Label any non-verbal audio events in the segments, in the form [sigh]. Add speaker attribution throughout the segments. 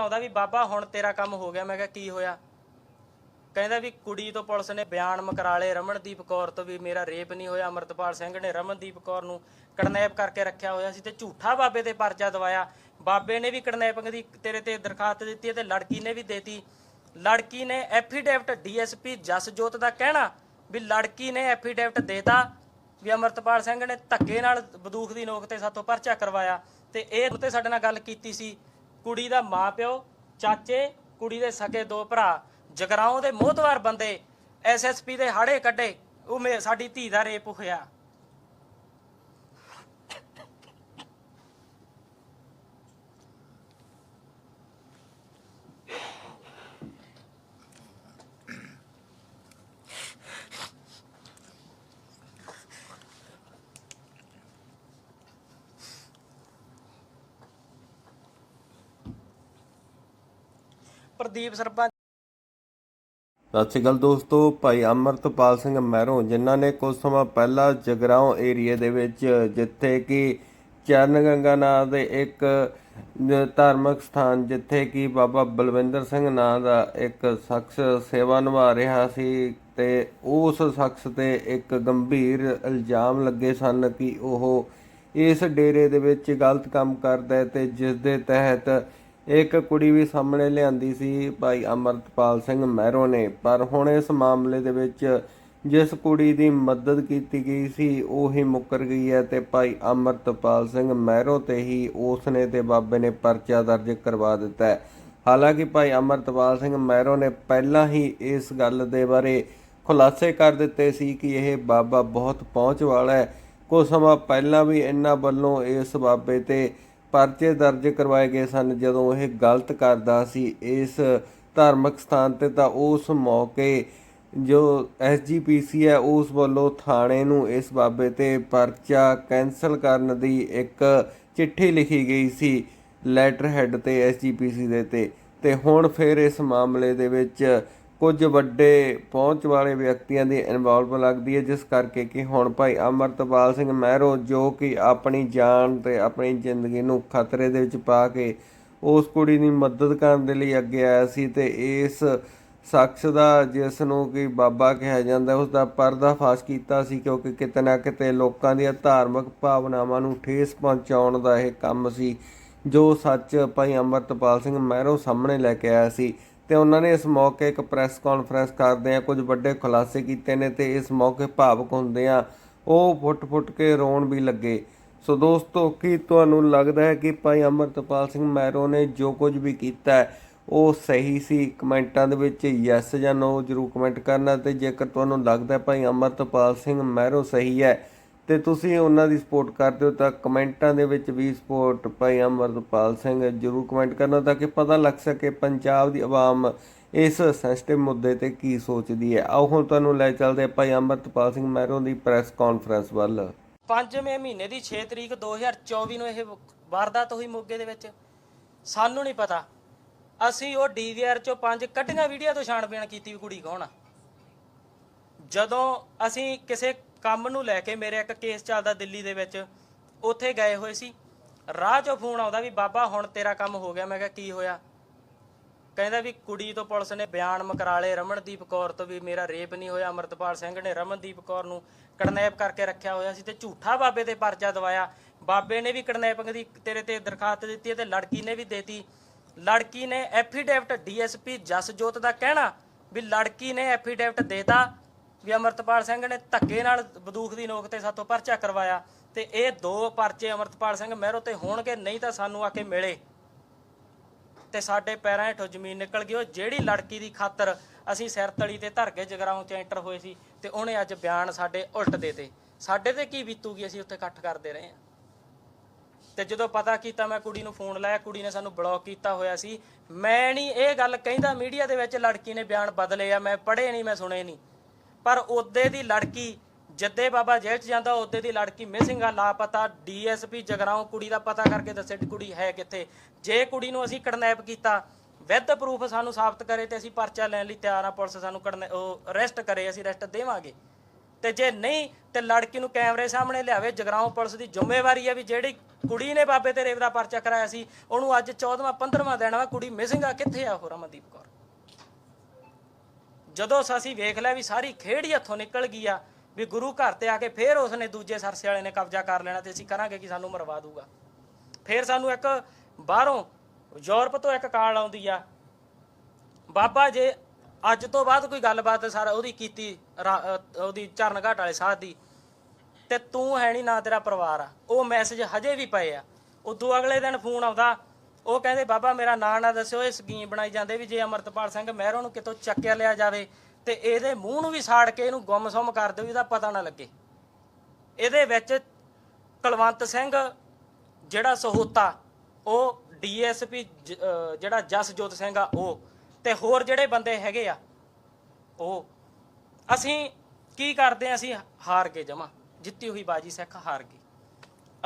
Speaker 1: ਆਉਂਦਾ ਵੀ ਬਾਬਾ ਹੁਣ ਤੇਰਾ ਕੰਮ ਹੋ ਗਿਆ। ਮੈਂ ਕਿਹਾ ਕੀ ਹੋਇਆ? ਕਹਿੰਦਾ ਵੀ ਕੁੜੀ ਤੋਂ ਪੁਲਿਸ ਨੇ ਬਿਆਨ ਮਕਰਾਲੇ ਰਮਨਦੀਪ ਕੌਰ ਤੋਂ ਵੀ ਮੇਰਾ ਰੇਪ ਨਹੀਂ ਹੋਇਆ। ਅਮਰਤਪਾਲ ਸਿੰਘ ਨੇ ਰਮਨਦੀਪ ਕੌਰ ਨੂੰ ਕਿਡਨੈਪ ਕਰਕੇ ਰੱਖਿਆ ਹੋਇਆ ਸੀ ਤੇ ਝੂਠਾ ਬਾਬੇ ਤੇ ਪਰਚਾ ਦਵਾਇਆ। ਬਾਬੇ ਨੇ ਵੀ ਕਿਡਨੈਪਿੰਗ ਦੀ ਤੇਰੇ ਤੇ ਦਰਖਾਸਤ ਦਿੱਤੀ ਤੇ ਲੜਕੀ ਨੇ ਵੀ ਦੇਤੀ। ਲੜਕੀ ਨੇ ਐਫੀਡੇਵਿਟ ਡੀਐਸਪੀ ਜਸਜੋਤ ਦਾ ਕਹਿਣਾ ਵੀ ਲੜਕੀ ਨੇ ਐਫੀਡੇਵਿਟ ਦੇਤਾ ਵੀ ਅਮਰਤਪਾਲ ਸਿੰਘ ਨੇ ਧੱਕੇ ਨਾਲ ਬੰਦੂਕ ਦੀ ਨੋਕ ਤੇ ਸਾਥੋਂ ਪਰਚਾ ਕਰਵਾਇਆ। ਤੇ ਇਹ ਉੱਤੇ ਸਾਡੇ ਨਾਲ ਗੱਲ ਕੀਤੀ ਸੀ। ਕੁੜੀ ਦਾ ਮਾਪਿਓ ਚਾਚੇ, ਕੁੜੀ ਦੇ ਸਕੇ ਦੋ ਭਰਾ, ਜਗਰਾਉਂ ਦੇ ਮੋਹਤਵਾਰ ਬੰਦੇ ਐਸਐਸਪੀ ਦੇ ਹਾੜੇ ਕੱਢੇ, ਉਹ ਮੇ, ਸਾਡੀ ਧੀ ਦਾ ਰੇਪ ਹੋਇਆ। ਪ੍ਰਦੀਪ ਸਰਪੰਚ।
Speaker 2: ਸਤਿ ਸ਼੍ਰੀ ਅਕਾਲ ਦੋਸਤੋ, ਭਾਈ ਅਮਰਤਪਾਲ ਸਿੰਘ ਮਹਿਰੋਂ, ਜਿਨ੍ਹਾਂ ਨੇ ਕੁਝ ਸਮਾਂ ਪਹਿਲਾਂ ਜਗਰਾਉਂ ਏਰੀਏ ਦੇ ਵਿੱਚ, ਜਿੱਥੇ ਕਿ ਚਰਨ ਗੰਗਾ ਨਾਂ ਦੇ ਇੱਕ ਧਾਰਮਿਕ ਸਥਾਨ, ਜਿੱਥੇ ਕਿ ਬਾਬਾ ਬਲਵਿੰਦਰ ਸਿੰਘ ਨਾਂ ਦਾ ਇੱਕ ਸ਼ਖਸ ਸੇਵਾ ਨਿਭਾ ਰਿਹਾ ਸੀ ਤੇ ਉਸ ਸ਼ਖਸ ਤੇ ਇੱਕ ਗੰਭੀਰ ਇਲਜ਼ਾਮ ਲੱਗੇ ਸਨ ਕਿ ਉਹ ਇਸ ਡੇਰੇ ਦੇ ਵਿੱਚ ਗਲਤ ਕੰਮ ਕਰਦਾ ਹੈ ਤੇ ਜਿਸ ਦੇ ਤਹਿਤ ਇੱਕ ਕੁੜੀ ਵੀ ਸਾਹਮਣੇ ਲਿਆਂਦੀ ਸੀ, ਭਾਈ ਅਮਰਤਪਾਲ ਸਿੰਘ ਮਹਿਰੋ ਨੇ। ਪਰ ਹੁਣ ਇਸ ਮਾਮਲੇ ਦੇ ਵਿੱਚ ਜਿਸ ਕੁੜੀ ਦੀ ਮਦਦ ਕੀਤੀ ਗਈ ਸੀ, ਉਹ ਹੀ ਮੁੱਕਰ ਗਈ ਹੈ ਤੇ ਭਾਈ ਅਮਰਤਪਾਲ ਸਿੰਘ ਮਹਿਰੋ ਤੇ ਹੀ ਉਸ ਨੇ ਤੇ ਬਾਬੇ ਨੇ ਪਰਚਾ ਦਰਜ ਕਰਵਾ ਦਿੱਤਾ ਹੈ। ਹਾਲਾਂਕਿ ਭਾਈ ਅਮਰਤਪਾਲ ਸਿੰਘ ਮਹਿਰੋ ਨੇ ਪਹਿਲਾਂ ਹੀ ਇਸ ਗੱਲ ਦੇ ਬਾਰੇ ਖੁਲਾਸੇ ਕਰ ਦਿੱਤੇ ਸੀ ਕਿ ਇਹ ਬਾਬਾ ਬਹੁਤ ਪਹੁੰਚ ਵਾਲਾ ਹੈ। ਕੁਝ ਸਮਾਂ ਪਹਿਲਾਂ ਵੀ ਇਹਨਾਂ ਵੱਲੋਂ ਇਸ ਬਾਬੇ ਤੇ ਪਰਚੇ ਦਰਜ ਕਰਵਾਏ ਗਏ ਸਨ। ਜਦੋਂ ਇਹ ਗਲਤ ਕਰਦਾ ਸੀ ਇਸ ਧਾਰਮਿਕ ਸਥਾਨ ਤੇ ਤਾਂ ਉਸ ਮੌਕੇ ਜੋ ਐਸਜੀਪੀਸੀ ਹੈ, ਉਸ ਵੱਲੋਂ ਥਾਣੇ ਨੂੰ ਇਸ ਬਾਬੇ ਤੇ ਪਰਚਾ ਕੈਨਸਲ ਕਰਨ ਦੀ ਇੱਕ ਚਿੱਠੀ ਲਿਖੀ ਗਈ ਸੀ ਲੈਟਰ ਹੈਡ ਤੇ ਐਸਜੀਪੀਸੀ ਦੇ ਤੇ। ਤੇ ਹੁਣ ਫਿਰ ਇਸ ਮਾਮਲੇ ਦੇ ਵਿੱਚ ਕੁਝ ਵੱਡੇ ਪਹੁੰਚ ਵਾਲੇ ਵਿਅਕਤੀਆਂ ਦੀ ਇਨਵੋਲਵ ਲੱਗਦੀ ਹੈ, ਜਿਸ ਕਰਕੇ ਕਿ ਹੁਣ ਭਾਈ ਅਮਰਤਪਾਲ ਸਿੰਘ ਮਹਿਰੋ ਜੋ ਕਿ ਆਪਣੀ ਜਾਨ ਤੇ ਆਪਣੀ ਜ਼ਿੰਦਗੀ ਨੂੰ ਖਤਰੇ ਦੇ ਵਿੱਚ ਪਾ ਕੇ ਉਸ ਕੁੜੀ ਦੀ ਮਦਦ ਕਰਨ ਦੇ ਲਈ ਅੱਗੇ ਆਇਆ ਸੀ ਤੇ ਇਸ ਸ਼ਖਸ ਦਾ ਜਿਸ ਨੂੰ ਕਿ ਬਾਬਾ ਕਿਹਾ ਜਾਂਦਾ, ਉਸ ਦਾ ਪਰਦਾਫਾਸ਼ ਕੀਤਾ ਸੀ ਕਿਉਂਕਿ ਕਿਤੇ ਨਾ ਕਿਤੇ ਲੋਕਾਂ ਦੀਆਂ ਧਾਰਮਿਕ ਭਾਵਨਾਵਾਂ ਨੂੰ ਠੇਸ ਪਹੁੰਚਾਉਣ ਦਾ ਇਹ ਕੰਮ ਸੀ, ਜੋ ਸੱਚ ਭਾਈ ਅਮਰਤਪਾਲ ਸਿੰਘ ਮਹਿਰੋ ਸਾਹਮਣੇ ਲੈ ਕੇ ਆਇਆ ਸੀ। ਤੇ ਉਹਨਾਂ ਨੇ ਇਸ ਮੌਕੇ ਇੱਕ ਪ੍ਰੈਸ ਕਾਨਫਰੰਸ ਕਰਦੇ ਆ ਕੁਝ ਵੱਡੇ ਖੁਲਾਸੇ ਕੀਤੇ ਨੇ ਤੇ ਇਸ ਮੌਕੇ ਭਾਵਕ ਹੁੰਦੇ ਆ ਉਹ ਫੁੱਟ-ਫੁੱਟ ਕੇ ਰੋਣ ਵੀ ਲੱਗੇ। ਸੋ ਦੋਸਤੋ, ਕੀ ਤੁਹਾਨੂੰ ਲੱਗਦਾ ਹੈ ਕਿ ਭਾਈ ਅਮਰਤਪਾਲ ਸਿੰਘ ਮਹਿਰੋ ਨੇ ਜੋ ਕੁਝ ਵੀ ਕੀਤਾ ਹੈ, ਉਹ ਸਹੀ ਸੀ? ਕਮੈਂਟਾਂ ਦੇ ਵਿੱਚ ਯੈਸ ਜਾਂ ਨੋ ਜਰੂਰ ਕਮੈਂਟ ਕਰਨਾ ਤੇ ਜੇਕਰ ਤੁਹਾਨੂੰ ਲੱਗਦਾ ਹੈ ਭਾਈ ਅਮਰਤਪਾਲ ਸਿੰਘ ਮੈਰੋ ਸਹੀ ਹੈ ਤੇ ਤੁਸੀਂ ਉਹਨਾਂ ਦੀ ਸਪੋਰਟ ਕਰਦੇ ਹੋ ਤਾਂ ਕਮੈਂਟਾਂ ਦੇ ਵਿੱਚ ਵੀ ਸਪੋਰਟ ਭਾਈ ਅਮਰਤਪਾਲ ਸਿੰਘ ਜਰੂਰ ਕਮੈਂਟ ਕਰਨਾ ਤਾਂ ਕਿ ਪਤਾ ਲੱਗ ਸਕੇ ਪੰਜਾਬ ਦੀ ਆਵਾਮ ਇਸ ਸੈਂਸਿਟਿਵ ਮੁੱਦੇ ਤੇ ਕੀ ਸੋਚਦੀ ਹੈ। ਆਓ ਹੁਣ ਤੁਹਾਨੂੰ ਲੈ ਚੱਲਦੇ ਭਾਈ ਅਮਰਤਪਾਲ ਸਿੰਘ ਮਹਿਰੋ ਦੀ ਪ੍ਰੈਸ ਕਾਨਫਰੰਸ ਵੱਲ।
Speaker 1: ਪੰਜਵੇਂ ਮਹੀਨੇ ਦੀ 6 ਤਰੀਕ 2024 ਨੂੰ ਇਹ ਵਾਰਦਾਤ ਹੋਈ ਮੋਗੇ ਦੇ ਵਿੱਚ। ਸਾਨੂੰ ਨਹੀਂ ਪਤਾ। ਅਸੀਂ ਉਹ ਡੀਵੀਆਰ ਚੋਂ ਪੰਜ ਕੱਢੀਆਂ ਵੀਡੀਓ ਤੋਂ ਛਾਣਬੀਣ ਕੀਤੀ ਵੀ ਕੁੜੀ ਕੌਣ ਆ। ਜਦੋਂ ਅਸੀਂ ਕਿਸੇ ਕੰਮ ਨੂੰ ਲੈ ਕੇ ਮੇਰੇ ਇੱਕ ਕੇਸ ਚੱਲਦਾ ਦਿੱਲੀ ਦੇ ਵਿੱਚ, ਉੱਥੇ ਗਏ ਹੋਏ ਸੀ। ਰਾਹ 'ਚੋਂ ਫੋਨ ਆਉਂਦਾ ਵੀ, ਬਾਬਾ, ਹੁਣ ਤੇਰਾ ਕੰਮ ਹੋ ਗਿਆ। ਮੈਂ ਕਿਹਾ, ਕੀ ਹੋਇਆ? ਕਹਿੰਦਾ ਵੀ, ਕੁੜੀ ਤੋਂ ਪੁਲਿਸ ਨੇ ਬਿਆਨ ਮਕਰਾਲੇ ਰਮਨਦੀਪ ਕੌਰ ਤੋਂ ਵੀ, ਮੇਰਾ ਰੇਪ ਨਹੀਂ ਹੋਇਆ। ਅਮਰਤਪਾਲ ਸਿੰਘ ਨੇ ਰਮਨਦੀਪ ਕੌਰ ਨੂੰ ਕਿਡਨੈਪ ਕਰਕੇ ਰੱਖਿਆ ਹੋਇਆ ਸੀ ਤੇ ਝੂਠਾ ਬਾਬੇ ਤੇ ਪਰਚਾ ਦਵਾਇਆ। ਬਾਬੇ ਨੇ ਵੀ ਕਿਡਨੈਪਿੰਗ ਦੀ ਤੇਰੇ ਤੇ ਦਰਖਾਸਤ ਦਿੱਤੀ ਹੈ ਤੇ ਲੜਕੀ ਨੇ ਵੀ ਦੇਤੀ। ਲੜਕੀ ਨੇ ਐਫੀਡੇਵਿਟ ਡੀਐਸਪੀ ਜਸਜੋਤ ਦਾ ਕਹਿਣਾ ਵੀ, ਲੜਕੀ ਨੇ ਐਫੀਡੇਵਿਟ ਦੇਤਾ। ਵੀ ਅਮਰਤਪਾਲ ਸਿੰਘ ਨੇ ਧੱਕੇ ਨਾਲ ਬੰਦੂਕ ਦੀ ਨੋਕ ਤੇ ਸਾਤੋਂ ਪਰਚਾ ਕਰਵਾਇਆ ਤੇ ਇਹ ਦੋ ਪਰਚੇ ਅਮਰਤਪਾਲ ਸਿੰਘ ਮਹਿਰੋ ਤੇ ਹੋਣਗੇ, ਨਹੀਂ ਤਾਂ ਸਾਨੂੰ ਆ ਕੇ ਮਿਲੇ। ਤੇ ਸਾਡੇ ਪੈਰਾਂ ਹੇਠੋਂ ਜ਼ਮੀਨ ਨਿਕਲ ਗਈ। ਉਹ ਜਿਹੜੀ ਲੜਕੀ ਦੀ ਖਾਤਰ ਅਸੀਂ ਸਿਰ ਤਲੀ ਤੇ ਧਰ ਕੇ ਜਗਰਾਉਂ ਚ ਐਂਟਰ ਹੋਏ ਸੀ ਤੇ ਉਹਨੇ ਅੱਜ ਬਿਆਨ ਸਾਡੇ ਉਲਟ ਦੇਤੇ ਸਾਡੇ ਤੇ ਕੀ ਬੀਤੂਗੀ? ਅਸੀਂ ਉੱਥੇ ਇਕੱਠ ਕਰਦੇ ਰਹੇ ਹਾਂ। ਤੇ ਜਦੋਂ ਪਤਾ ਕੀਤਾ ਮੈਂ ਕੁੜੀ ਨੂੰ ਫੋਨ ਲਾਇਆ, ਕੁੜੀ ਨੇ ਸਾਨੂੰ ਬਲੌਕ ਕੀਤਾ ਹੋਇਆ ਸੀ। ਮੈਂ ਨਹੀਂ ਇਹ ਗੱਲ ਕਹਿੰਦਾ, ਮੀਡੀਆ ਦੇ ਵਿੱਚ ਲੜਕੀ ਨੇ ਬਿਆਨ ਬਦਲੇ ਆ, ਮੈਂ ਪੜ੍ਹੇ ਨਹੀਂ, ਮੈਂ ਸੁਣੇ ਨਹੀਂ। ਪਰ ਉਹਦੇ ਦੀ ਲੜਕੀ ਜੱਦੇ ਬਾਬਾ ਜੇਲ੍ਹ ਚ ਜਾਂਦਾ, ਉਹਦੇ ਦੀ ਲੜਕੀ ਮਿਸਿੰਗ ਆ, ਲਾਪਤਾ ਡੀਐਸਪੀ ਜਗਰਾਉਂ, ਕੁੜੀ ਦਾ ਪਤਾ ਕਰਕੇ ਦੱਸੇ ਕੁੜੀ ਹੈ ਕਿੱਥੇ। ਜੇ ਕੁੜੀ ਨੂੰ ਅਸੀਂ ਕਿਡਨੈਪ ਕੀਤਾ, ਵਿਦ ਪ੍ਰੂਫ ਸਾਨੂੰ ਸਾਬਤ ਕਰੇ ਤੇ ਅਸੀਂ ਪਰਚਾ ਲੈਣ ਲਈ ਤਿਆਰ ਆ, ਪੁਲਿਸ ਸਾਨੂੰ ਕਿਡਨੈ, ਉਹ ਅਰੈਸਟ ਕਰੇ, ਅਸੀਂ ਅਰੈਸਟ ਦੇਵਾਂਗੇ। ਤੇ ਜੇ ਨਹੀਂ, ਤੇ ਲੜਕੀ ਨੂੰ ਕੈਮਰੇ ਸਾਹਮਣੇ ਲਿਆਵੇ, ਜਗਰਾਉਂ ਪੁਲਿਸ ਦੀ ਜ਼ਿੰਮੇਵਾਰੀ ਹੈ ਵੀ ਜਿਹੜੀ ਕੁੜੀ ਨੇ ਬਾਬੇ ਤੇ ਰੇਵ ਦਾ ਪਰਚਾ ਕਰਾਇਆ ਸੀ, ਉਹਨੂੰ ਅੱਜ 14ਵਾਂ 15ਵਾਂ ਦਿਨ ਵਾ ਕੁੜੀ ਮਿਸਿੰਗ ਆ, ਕਿੱਥੇ ਆ ਉਹ ਰਮਨਦੀਪ ਕੌਰ? ਜਦੋਂ ਅਸੀਂ ਵੇਖ ਲਿਆ ਵੀ ਸਾਰੀ ਖੇਡ ਹੀ ਹੱਥੋਂ ਨਿਕਲ ਗਈ ਆ, ਵੀ ਗੁਰੂ ਘਰ ਤੇ ਆ ਕੇ ਫੇਰ ਉਸਨੇ ਦੂਜੇ ਸਰਸੇ ਵਾਲੇ ਨੇ ਕਬਜ਼ਾ ਕਰ ਲੈਣਾ ਤੇ ਅਸੀਂ ਕਰਾਂਗੇ ਕਿ ਸਾਨੂੰ ਮਰਵਾ ਦੂਗਾ। ਫੇਰ ਸਾਨੂੰ ਇੱਕ ਬਾਹਰੋਂ ਯੂਰਪ ਤੋਂ ਇੱਕ ਕਾਲ ਆਉਂਦੀ ਆ। ਬਾਬਾ ਜੇ ਅੱਜ ਤੋਂ ਬਾਅਦ ਕੋਈ ਗੱਲਬਾਤ ਸਾਰਾ ਉਹਦੀ ਕੀਤੀ, ਰਾ- ਉਹਦੀ ਚਰਨ ਘਾਟ ਵਾਲੇ ਸਾਧ ਦੀ, ਤੇ ਤੂੰ ਹੈ ਨਹੀਂ ਨਾ ਤੇਰਾ ਪਰਿਵਾਰ ਆ। ਉਹ ਮੈਸੇਜ ਹਜੇ ਵੀ ਪਏ ਆ। ਉਦੋਂ ਅਗਲੇ ਦਿਨ ਫੋਨ ਆਉਂਦਾ ਉਹ ਕਹਿੰਦੇ, ਬਾਬਾ, ਮੇਰਾ ਨਾਂ ਨਾ ਦੱਸਿਓ, ਇਹ ਸਕੀਮ ਬਣਾਈ ਜਾਂਦੇ ਵੀ ਜੇ ਅਮਰਤਪਾਲ ਸਿੰਘ ਮਹਿਰੋਂ ਨੂੰ ਕਿਤੋਂ ਚੱਕਿਆ ਲਿਆ ਜਾਵੇ ਤੇ ਇਹਦੇ ਮੂੰਹ ਨੂੰ ਵੀ ਸਾੜ ਕੇ ਇਹਨੂੰ ਗੁੰਮਸੁੰਮ ਕਰ ਦਿਓ, ਇਹਦਾ ਪਤਾ ਨਾ ਲੱਗੇ। ਇਹਦੇ ਵਿੱਚ ਕੁਲਵੰਤ ਸਿੰਘ ਜਿਹੜਾ ਸਹੋਤਾ, ਉਹ ਡੀਐਸਪੀ ਜਿਹੜਾ ਜਸਜੋਤ ਸਿੰਘ ਆ ਉਹ ਤੇ ਹੋਰ ਜਿਹੜੇ ਬੰਦੇ ਹੈਗੇ ਆ, ਉਹ ਅਸੀਂ ਕੀ ਕਰਦੇ ਆ? ਅਸੀਂ ਹਾਰ ਕੇ ਜਮਾ, ਜਿੱਤੀ ਹੋਈ ਬਾਜੀ ਸਿੱਖ ਹਾਰ ਗਏ।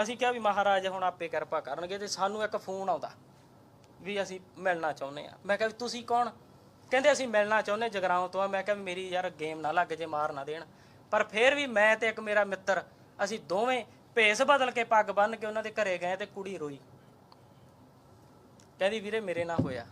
Speaker 1: ਅਸੀਂ ਕਿਹਾ ਵੀ ਮਹਾਰਾਜ ਹੁਣ ਆਪੇ ਕਿਰਪਾ ਕਰਨਗੇ ਤੇ ਸਾਨੂੰ ਇੱਕ ਫੋਨ ਆਉਂਦਾ ਵੀ ਅਸੀਂ ਮਿਲਣਾ ਚਾਹੁੰਦੇ ਆ ਮੈਂ ਕਿਹਾ ਵੀ ਤੁਸੀਂ ਕੌਣ? ਕਹਿੰਦੇ ਅਸੀਂ ਮਿਲਣਾ ਚਾਹੁੰਦੇ ਜਗਰਾਉਂ ਤੋਂ ਆ। ਮੈਂ ਕਿਹਾ ਵੀ ਮੇਰੀ ਯਾਰ ਗੇਮ ਨਾ ਲੱਗ ਜੇ, ਮਾਰ ਨਾ ਦੇਣ। ਪਰ ਫਿਰ ਵੀ ਮੈਂ ਤੇ ਇੱਕ ਮੇਰਾ ਮਿੱਤਰ, ਅਸੀਂ ਦੋਵੇਂ ਭੇਸ ਬਦਲ ਕੇ ਪੱਗ ਬੰਨ ਕੇ ਉਹਨਾਂ ਦੇ ਘਰੇ ਗਏ ਤੇ ਕੁੜੀ ਰੋਈ। ਕਹਿੰਦੀ, ਵੀਰੇ, ਮੇਰੇ ਨਾਲ ਹੋਇਆ।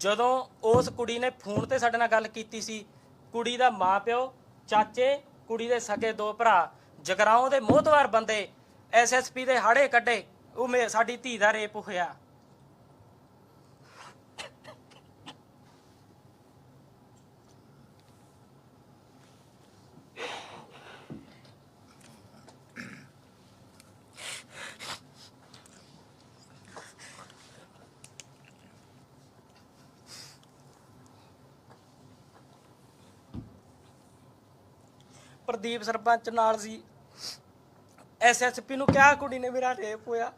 Speaker 1: ਜਦੋਂ ਉਸ ਕੁੜੀ ਨੇ ਫੋਨ ਤੇ ਸਾਡੇ ਨਾਲ ਗੱਲ ਕੀਤੀ ਸੀ, ਕੁੜੀ ਦਾ ਮਾਪਿਓ ਚਾਚੇ ਕੁੜੀ ਦੇ ਸਕੇ ਦੋ ਭਰਾ, ਜਗਰਾਉਂ ਦੇ ਮੋਹਤਵਾਰ ਬੰਦੇ ਐਸਐਸਪੀ ਦੇ ਹਾੜੇ ਕੱਢੇ, ਉਹ ਮੇ, ਸਾਡੀ ਧੀ ਦਾ ਰੇਪ ਹੋਇਆ। ਪ੍ਰਦੀਪ ਸਰਪੰਚ ਨਾਲ ਸੀ। ਐਸਐਸਪੀ ਨੂੰ ਕਿਹਾ ਕੁੜੀ ਨੇ ਮੇਰਾ ਰੇਪ ਹੋਇਆ।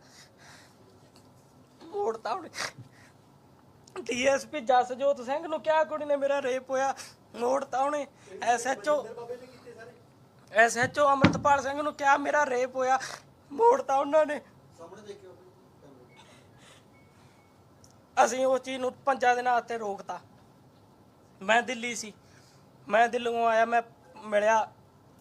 Speaker 1: ਮੋੜਤਾ ਉਹਨੇ। ਡੀਐਸਪੀ ਜਸਜੋਤ ਸਿੰਘ ਨੂੰ ਕਿਹਾ ਕੁੜੀ ਨੇ ਮੇਰਾ ਰੇਪ ਹੋਇਆ। ਮੋੜਤਾ ਉਹਨੇ। ਐਸਐਚਓ ਐਸਐਚਓ ਅਮਰਤਪਾਲ ਸਿੰਘ ਨੂੰ ਕਿਹਾ ਮੇਰਾ ਰੇਪ ਹੋਇਆ। ਮੋੜਤਾ ਉਹਨਾਂ ਨੇ। ਅਸੀਂ ਉਸ ਚੀਜ਼ ਨੂੰ ਪੰਜਾਂ ਦਿਨਾਂ ਉੱਤੇ ਰੋਕਤਾ। ਮੈਂ ਦਿੱਲੀ ਸੀ। ਮੈਂ ਦਿੱਲੀੋਂ ਆਇਆ। ਮੈਂ ਮਿਲਿਆ।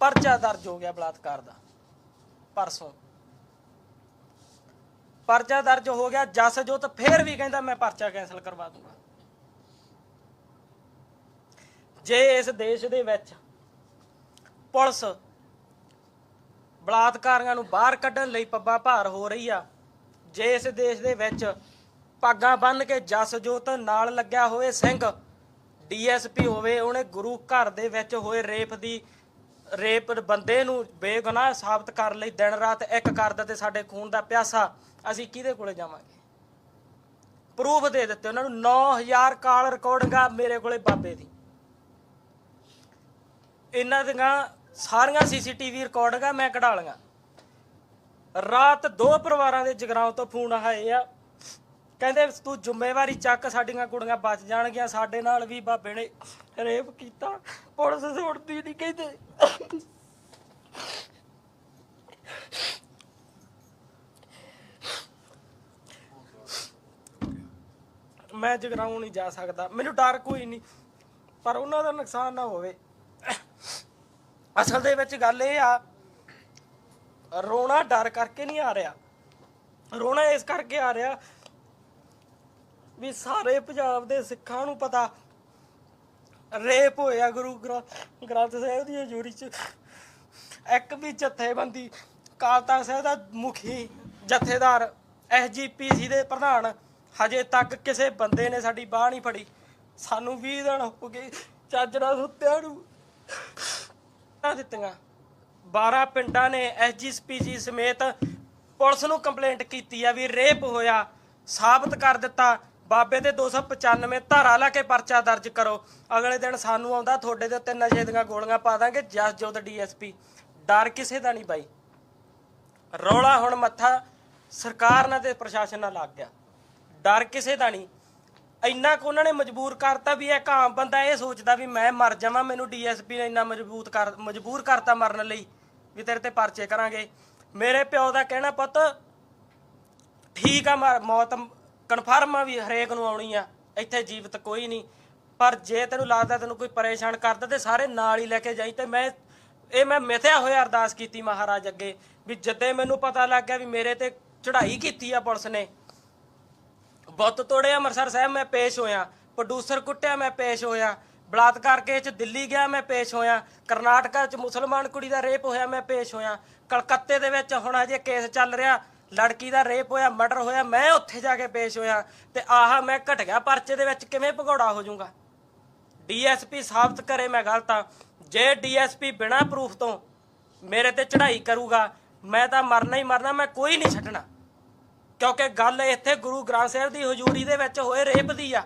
Speaker 1: ਪਰਚਾ ਦਰਜ ਹੋ ਗਿਆ ਬਲਾਤਕਾਰ ਦਾ, ਪਰਸੋਂ। ਪਰਚਾ ਦਰਜ ਹੋ ਗਿਆ, ਜਸਜੋਤ ਫੇਰ ਵੀ ਕਹਿੰਦਾ ਮੈਂ ਪਰਚਾ ਕੈਨਸਲ ਕਰਵਾ ਦੂੰਗਾ। ਜੇ ਇਸ ਦੇਸ਼ ਦੇ ਵਿੱਚ ਪੁਲਿਸ ਬਲਾਤਕਾਰੀਆਂ ਨੂੰ ਬਾਹਰ ਕੱਢਣ ਲਈ ਪੱਬਾ ਭਾਰ ਹੋ ਰਹੀ ਆ, ਜੇ ਇਸ ਦੇਸ਼ ਦੇ ਵਿੱਚ ਪਾਗਾਂ ਬੰਨ ਕੇ ਜਸਜੋਤ ਨਾਲ ਲੱਗਿਆ ਹੋਏ ਸਿੰਘ, ਡੀਐਸਪੀ ਹੋਵੇ, ਉਹਨੇ ਗੁਰੂ ਘਰ ਦੇ ਵਿੱਚ ਹੋਏ ਰੇਪ ਦੀ ਰੇਪ ਬੰਦੇ ਨੂੰ ਬੇਗੁਨਾਹ ਸਾਬਤ ਕਰਨ ਲਈ ਦਿਨ ਰਾਤ ਇੱਕ ਕਰਦਾ ਤੇ ਸਾਡੇ ਖੂਨ ਦਾ ਪਿਆਸਾ, ਅਸੀਂ ਕਿਹਦੇ ਕੋਲੇ ਜਾਵਾਂਗੇ? ਪ੍ਰੂਫ ਦੇ ਦਿੱਤੇ ਉਹਨਾਂ ਨੂੰ 9000 ਕਾਲ ਰਿਕਾਰਡਿੰਗ ਆ ਮੇਰੇ ਕੋਲੇ ਬਾਬੇ ਦੀ। ਇਹਨਾਂ ਦੀਆਂ ਸਾਰੀਆਂ ਸੀਸੀਟੀਵੀ ਰਿਕਾਰਡਿੰਗਾਂ ਮੈਂ ਕਢਾ ਲਈਆਂ। ਰਾਤ ਦੋ ਪਰਿਵਾਰਾਂ ਦੇ ਜਗਰਾਉਂ ਤੋਂ ਫੋਨ ਆਏ ਆ। ਕਹਿੰਦੇ, ਤੂੰ ਜ਼ਿੰਮੇਵਾਰੀ ਚੱਕ, ਸਾਡੀਆਂ ਕੁੜੀਆਂ ਬਚ ਜਾਣਗੀਆਂ, ਸਾਡੇ ਨਾਲ ਵੀ ਬਾਬੇ ਨੇ ਰੇਪ ਕੀਤਾ। ਪੁਲਿਸ ਸੁਣਦੀ ਨਹੀਂ ਕਹਿੰਦੇ। ਮੈਂ ਜਗਰਾਉਂ ਨਹੀਂ ਜਾ ਸਕਦਾ। ਮੈਨੂੰ ਡਰ ਕੋਈ ਨਹੀਂ ਪਰ ਉਹਨਾਂ ਦਾ ਨੁਕਸਾਨ ਨਾ ਹੋਵੇ। ਅਸਲ ਦੇ ਵਿੱਚ ਗੱਲ ਇਹ ਆ, ਰੋਣਾ ਡਰ ਕਰਕੇ ਨਹੀਂ ਆ ਰਿਹਾ। ਰੋਣਾ ਇਸ ਕਰਕੇ ਆ ਰਿਹਾ ਵੀ ਸਾਰੇ ਪੰਜਾਬ ਦੇ ਸਿੱਖਾਂ ਨੂੰ ਪਤਾ। ਰੇਪ ਹੋਇਆ ਗੁਰੂ ਗ੍ਰੰ- ਗ੍ਰੰਥ ਸਾਹਿਬ ਦੀ ਹਜ਼ੂਰੀ ਚ। ਇੱਕ ਵੀ ਜਥੇਬੰਦੀ ਅਕਾਲ ਤਖਤ ਸਾਹਿਬ ਦਾ ਮੁਖੀ ਜਥੇਦਾਰ ਐਸਜੀਪੀਸੀ ਦੇ ਪ੍ਰਧਾਨ, ਹਜੇ ਤੱਕ ਕਿਸੇ ਬੰਦੇ ਨੇ ਸਾਡੀ ਬਾਹ ਨਹੀਂ ਫੜੀ। ਸਾਨੂੰ 20 ਦਿਨ ਹੋ ਗਏ, ਚੱਜ ਨਾਲ ਸੁੱਤਿਆਂ ਨੂੰ। ਨਾ ਦਿੱਤੀਆਂ। 12 ਪਿੰਡਾਂ ਨੇ ਐਸਜੀਪੀਸੀ ਸਮੇਤ ਪੁਲਿਸ ਨੂੰ ਕੰਪਲੇਂਟ ਕੀਤੀ ਆ ਵੀ ਰੇਪ ਹੋਇਆ, ਸਾਬਤ ਕਰ ਦਿੱਤਾ। ਬਾਬੇ ਦੇ 295 ਧਾਰਾ ਲਾ ਕੇ ਪਰਚਾ ਦਰਜ ਕਰੋ। ਅਗਲੇ ਦਿਨ ਸਾਨੂੰ ਆਉਂਦਾ, ਤੁਹਾਡੇ ਦੇ ਉੱਤੇ ਨਸ਼ੇ ਦੀਆਂ ਗੋਲੀਆਂ ਪਾ ਦਾਂਗੇ ਜਸ ਜੋਤ ਡੀਐਸਪੀ। ਡਰ ਕਿਸੇ ਦਾ ਨਹੀਂ ਬਾਈ। ਰੌਲਾ ਹੁਣ ਮੱਥਾ ਸਰਕਾਰ ਨਾਲ ਤੇ ਪ੍ਰਸ਼ਾਸਨ ਨਾਲ ਲੱਗ ਗਿਆ। ਡਰ ਕਿਸੇ ਦਾ ਨਹੀਂ। ਇੰਨਾ ਕੁ ਉਹਨਾਂ ਨੇ ਮਜਬੂਰ ਕਰਤਾ ਵੀ ਇੱਕ ਆਮ ਬੰਦਾ ਇਹ ਸੋਚਦਾ ਵੀ ਮੈਂ ਮਰ ਜਾਵਾਂ, ਮੈਨੂੰ ਡੀਐਸਪੀ ਨੇ ਇੰਨਾ ਮਜਬੂਤ ਕਰ, ਮਜਬੂਰ ਕਰਤਾ ਮਰਨ ਲਈ ਵੀ ਤੇਰੇ ਤੇ ਪਰਚੇ ਕਰਾਂਗੇ। ਮੇਰੇ ਪਿਓ ਦਾ ਕਹਿਣਾ, ਪੁੱਤ, ਠੀਕ ਆ, ਮਰ- ਮੌਤ ਕਨਫਰਮ ਆ ਵੀ ਹਰੇਕ ਨੂੰ ਆਉਣੀ ਆ, ਇੱਥੇ ਜੀਵਤ ਕੋਈ ਨਹੀਂ। ਪਰ ਜੇ ਤੈਨੂੰ ਲੱਗਦਾ ਤੈਨੂੰ ਕੋਈ ਪਰੇਸ਼ਾਨ ਕਰਦਾ ਤੇ ਸਾਰੇ ਨਾਲ ਹੀ ਲੈ ਕੇ ਜਾਈ ਤੇ ਮੈਂ, ਇਹ ਮੈਂ ਮਿਥਿਆ ਹੋਇਆ ਅਰਦਾਸ ਕੀਤੀ ਮਹਾਰਾਜ ਅੱਗੇ, ਵੀ ਜਦੇ ਮੈਨੂੰ ਪਤਾ ਲੱਗ ਗਿਆ ਵੀ ਮੇਰੇ ਤੇ ਚੜ੍ਹਾਈ ਕੀਤੀ ਆ ਪੁਲਿਸ ਨੇ। ਬੁੱਤ ਤੋੜੇ ਅੰਮ੍ਰਿਤਸਰ ਸਾਹਿਬ, ਮੈਂ ਪੇਸ਼ ਹੋਇਆ। ਪ੍ਰੋਡੂਸਰ ਕੁੱਟਿਆ, ਮੈਂ ਪੇਸ਼ ਹੋਇਆ। ਬਲਾਤਕਾਰ ਕੇਸ ਚ ਦਿੱਲੀ ਗਿਆ, ਮੈਂ ਪੇਸ਼ ਹੋਇਆ। ਕਰਨਾਟਕਾ ਚ ਮੁਸਲਮਾਨ ਕੁੜੀ ਦਾ ਰੇਪ ਹੋਇਆ, ਮੈਂ ਪੇਸ਼ ਹੋਇਆ। ਕਲਕੱਤੇ ਦੇ ਵਿੱਚ ਹੁਣ ਅਜੇ ਕੇਸ ਚੱਲ ਰਿਹਾ। ਲੜਕੀ ਦਾ ਰੇਪ ਹੋਇਆ, ਮਰਡਰ ਹੋਇਆ, ਮੈਂ ਉੱਥੇ ਜਾ ਕੇ ਪੇਸ਼ ਹੋਇਆ ਤੇ ਆਹ ਮੈਂ ਘਟ ਗਿਆ, ਪਰਚੇ ਦੇ ਵਿੱਚ ਕਿਵੇਂ ਭਗੌੜਾ ਹੋ ਜਾਊਗਾ? ਡੀਐਸਪੀ ਸਾਬਤ ਕਰੇ ਮੈਂ ਗਲਤ ਆ। ਜੇ ਡੀਐਸਪੀ ਬਿਨਾ ਪ੍ਰੂਫ ਤੋਂ ਮੇਰੇ ਤੇ ਚੜ੍ਹਾਈ ਕਰੂਗਾ, ਮੈਂ ਤਾਂ ਮਰਨਾ ਹੀ ਮਰਨਾ, ਮੈਂ ਕੋਈ ਨਹੀਂ ਛੱਡਣਾ। ਕਿਉਂਕਿ ਗੱਲ ਇੱਥੇ ਗੁਰੂ ਗ੍ਰੰਥ ਸਾਹਿਬ ਦੀ ਹਜ਼ੂਰੀ ਦੇ ਵਿੱਚ ਹੋਏ ਰੇਪ ਦੀ ਆ।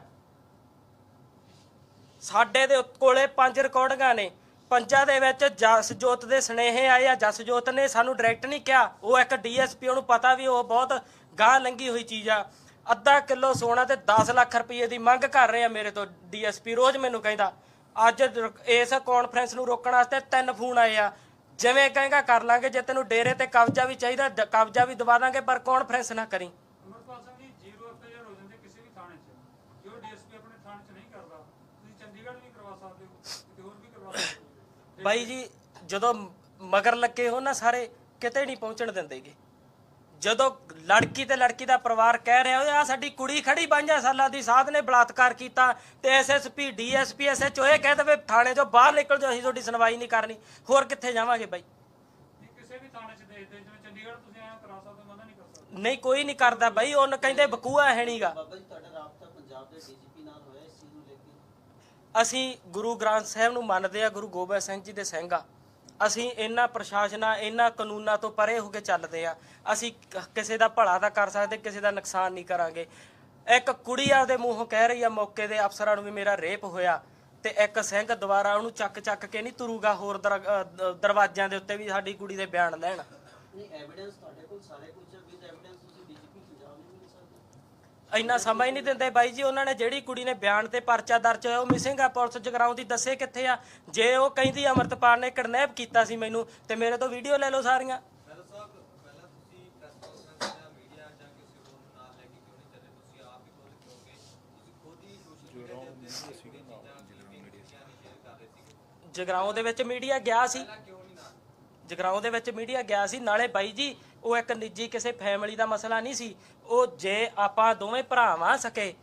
Speaker 1: ਸਾਡੇ ਦੇ ਕੋਲੇ ਪੰਜ ਰਿਕਾਰਡਿੰਗਾਂ ਨੇ। ਪੰਜਾਂ ਦੇ ਵਿੱਚ ਜਸਜੋਤ ਦੇ ਸਨੇਹੇ ਆਏ ਆ। ਜਸਜੋਤ ਨੇ ਸਾਨੂੰ ਡਾਇਰੈਕਟ ਨਹੀਂ ਕਿਹਾ। ਉਹ ਇੱਕ ਡੀਐਸਪੀ ਉਹਨੂੰ ਪਤਾ ਵੀ ਉਹ ਬਹੁਤ ਗਾਂ ਲੰਗੀ ਹੋਈ ਚੀਜ਼ ਆ। ਅੱਧਾ ਕਿਲੋ ਸੋਨਾ ਤੇ 10 ਲੱਖ ਰੁਪਏ ਦੀ ਮੰਗ ਕਰ ਰਹੇ ਆ ਮੇਰੇ ਤੋਂ ਡੀਐਸਪੀ ਰੋਜ਼ ਮੈਨੂੰ ਕਹਿੰਦਾ। ਅੱਜ ਰ- ਇਸ ਕਾਨਫਰੰਸ ਨੂੰ ਰੋਕਣ ਵਾਸਤੇ ਤਿੰਨ ਫੋਨ ਆਏ ਆ। ਜਿਵੇਂ ਕਹੇਗਾ ਕਰ ਲਾਂਗੇ। ਜੇ ਤੈਨੂੰ ਡੇਰੇ ਤੇ ਕਬਜ਼ਾ ਵੀ ਚਾਹੀਦਾ ਕਬਜ਼ਾ ਵੀ ਦਵਾ ਦਾਂਗੇ, ਪਰ ਕਾਨਫਰੰਸ ਨਾ ਕਰੀ
Speaker 3: ਅਮਰਪਾਲ ਸਿੰਘ ਜੀ ਜ਼ੀਰੋ ਐਫਆਈਆਰ ਹੋ ਜਾਂਦੇ ਕਿਸੇ ਵੀ ਥਾਣੇ 'ਚ ਜੋ ਡੀਐਸਪੀ ਆਪਣੇ ਥਾਣੇ 'ਚ ਨਹੀਂ ਕਰਦਾ ਤੁਸੀਂ ਚੰਡੀਗੜ੍ਹ ਵੀ ਕਰਵਾ ਸਕਦੇ ਹੋ ਕਿਤੇ ਹੋਰ ਵੀ ਕਰਵਾ ਸਕਦੇ ਹੋ
Speaker 1: ਬਾਈ ਜੀ ਜਦੋਂ ਮਗਰ ਲੱਗੇ ਹੋ ਨਾ ਸਾਰੇ ਕਿਤੇ ਨਹੀਂ ਪਹੁੰਚਣ ਦਿੰਦੇਗੇ ਜਦੋਂ ਲੜਕੀ ਤੇ ਲੜਕੀ ਦਾ ਪਰਿਵਾਰ ਕਹਿ ਰਿਹਾ ਆ ਸਾਡੀ ਕੁੜੀ ਖੜੀ 5 ਸਾਲਾਂ ਦੀ ਸਾਧ ਨੇ ਬਲਾਤਕਾਰ ਕੀਤਾ ਤੇ ਐਸਐਸਪੀ ਡੀਐਸਪੀ ਐਸਐਚਓ ਇਹ ਕਹਿ ਦਵੇ ਥਾਣੇ ਚੋਂ ਬਾਹਰ ਨਿਕਲ ਜਾਓ ਅਸੀਂ ਤੁਹਾਡੀ ਸੁਣਵਾਈ ਨਹੀਂ ਕਰਨੀ। ਹੋਰ ਕਿੱਥੇ ਜਾਵਾਂਗੇ ਬਾਈ?
Speaker 3: ਨਹੀਂ ਕਿਸੇ ਵੀ ਥਾਣੇ 'ਚ ਦੇਖਦੇ ਜਿਵੇਂ ਚੰਡੀਗੜ੍ਹ ਤੁਸੀਂ ਐਂ ਕਰਾ ਸਕਦੇ ਹੋ ਮਨਾ ਨਹੀਂ ਕਰ ਸਕਦੇ।
Speaker 1: ਨਹੀਂ ਕੋਈ ਨਹੀਂ ਕਰਦਾ ਬਾਈ ਉਹਨ ਕਹਿੰਦੇ ਬਕੂਆ ਹੈ ਨਹੀਂਗਾ
Speaker 4: ਬਾਬਾ ਜੀ ਤੁਹਾਡਾ ਰਾਬਤਾ ਪੰਜਾਬ ਦੇ ਡੀਜੀਪੀ ਨਾਲ ਹੋਇਆ ਇਸ ਚੀਜ਼ ਨੂੰ ਲੈ ਕੇ
Speaker 1: ਅਸੀਂ ਗੁਰੂ ਗ੍ਰੰਥ ਸਾਹਿਬ ਨੂੰ ਮੰਨਦੇ ਆ ਗੁਰੂ ਗੋਬਿੰਦ ਸਿੰਘ ਜੀ ਦੇ ਸਿੰਘ ਆ। ਅਸੀਂ ਇਹਨਾਂ ਪ੍ਰਸ਼ਾਸਨਾਂ, ਇਹਨਾਂ ਕਾਨੂੰਨਾਂ ਤੋਂ ਪਰੇ ਹੋ ਕੇ ਚੱਲਦੇ ਆ ਅਸੀਂ ਕਿਸੇ ਦਾ ਭਲਾ ਤਾਂ ਕਰ ਸਕਦੇ, ਕਿਸੇ ਦਾ ਨੁਕਸਾਨ ਨਹੀਂ ਕਰਾਂਗੇ। ਇੱਕ ਕੁੜੀ ਆਪਦੇ ਮੂੰਹੋਂ ਕਹਿ ਰਹੀ ਆ ਮੌਕੇ ਦੇ ਅਫਸਰਾਂ ਨੂੰ ਵੀ ਮੇਰਾ ਰੇਪ ਹੋਇਆ ਤੇ ਇੱਕ ਸਿੰਘ ਦੁਬਾਰਾ ਉਹਨੂੰ ਚੱਕ ਚੱਕ ਕੇ ਨਹੀਂ ਤੁਰੂਗਾ ਹੋਰ ਦਰ- ਦਰਵਾਜ਼ਿਆਂ ਦੇ ਉੱਤੇ ਵੀ ਸਾਡੀ ਕੁੜੀ ਦੇ ਬਿਆਨ ਲੈਣ।
Speaker 4: ਨਹੀਂ ਐਵੀਡੈਂਸ ਤੁਹਾਡੇ ਕੋਲ ਸਾਰੇ ਕੁਝ ਹੈ ਵਿਦ ਐਵੀਡੈਂਸ ਤੁਸੀਂ ਡੀਜੀਪੀ ਪੰਜਾਬ ਨੂੰ ਮਿਲ ਸਕਦੇ
Speaker 1: ਇੰਨਾ ਸਮਾਂ ਹੀ ਨਹੀਂ ਦਿੰਦੇ ਬਾਈ ਜੀ ਉਹਨਾਂ ਨੇ ਜਿਹੜੀ ਕੁੜੀ ਨੇ ਬਿਆਨ ਤੇ ਪਰਚਾ ਦਰਜ ਹੋਇਆ ਉਹ ਮਿਸਿੰਗ ਆ ਪੁਲਿਸ ਜਗਰਾਉਂ ਦੀ ਦੱਸੇ ਕਿੱਥੇ ਆ? ਜੇ ਉਹ ਕਹਿੰਦੀ ਅਮਰਤਪਾਲ ਨੇ ਕਿਡਨੈਪ ਕੀਤਾ ਸੀ ਮੈਨੂੰ ਤੇ ਮੇਰੇ ਤੋਂ ਵੀਡੀਓ ਲੈ ਲਓ ਸਾਰੀਆਂ।
Speaker 5: ਮਹਿਰਾ ਸਾਹਿਬ ਪਹਿਲਾਂ ਤੁਸੀਂ ਪ੍ਰੈਸ ਕਾਨਫਰੰਸ ਜਾਂ ਮੀਡੀਆ ਜਾਂ ਕਿਸੇ ਹੋਰ ਨੂੰ ਨਾਲ ਲੈ ਕੇ ਕਿਉਂ ਨਹੀਂ ਚੱਲੇ? ਤੁਸੀਂ ਆਪ ਹੀ ਖੁਦ ਕਿਉਂਗੇ ਤੁਸੀਂ ਖੁਦ ਹੀ ਸੋਸ਼ਲ ਮੀਡੀਆ ਦੇ ਉੱਤੇ ਇਹ ਚੀਜ਼ਾਂ ਕਲਿੱਪਿੰਗ ਕੀਤੀਆਂ ਨਹੀਂ ਸ਼ੇਅਰ ਕਰ ਰਹੇ ਸੀਗੇ।
Speaker 1: ਜਗਰਾਉਂ ਦੇ ਵਿੱਚ ਮੀਡੀਆ ਗਿਆ ਸੀ। ਜਗਰਾਉਂ ਦੇ ਵਿੱਚ ਮੀਡੀਆ ਗਿਆ ਸੀ ਨਾਲੇ ਬਾਈ ਜੀ ਉਹ ਇੱਕ ਨਿੱਜੀ ਕਿਸੇ ਫੈਮਿਲੀ ਦਾ ਮਸਲਾ ਨਹੀਂ ਸੀ। ਉਹ ਜੇ ਆਪਾਂ ਦੋਵੇਂ ਭਰਾਵਾਂ ਸਕੇ,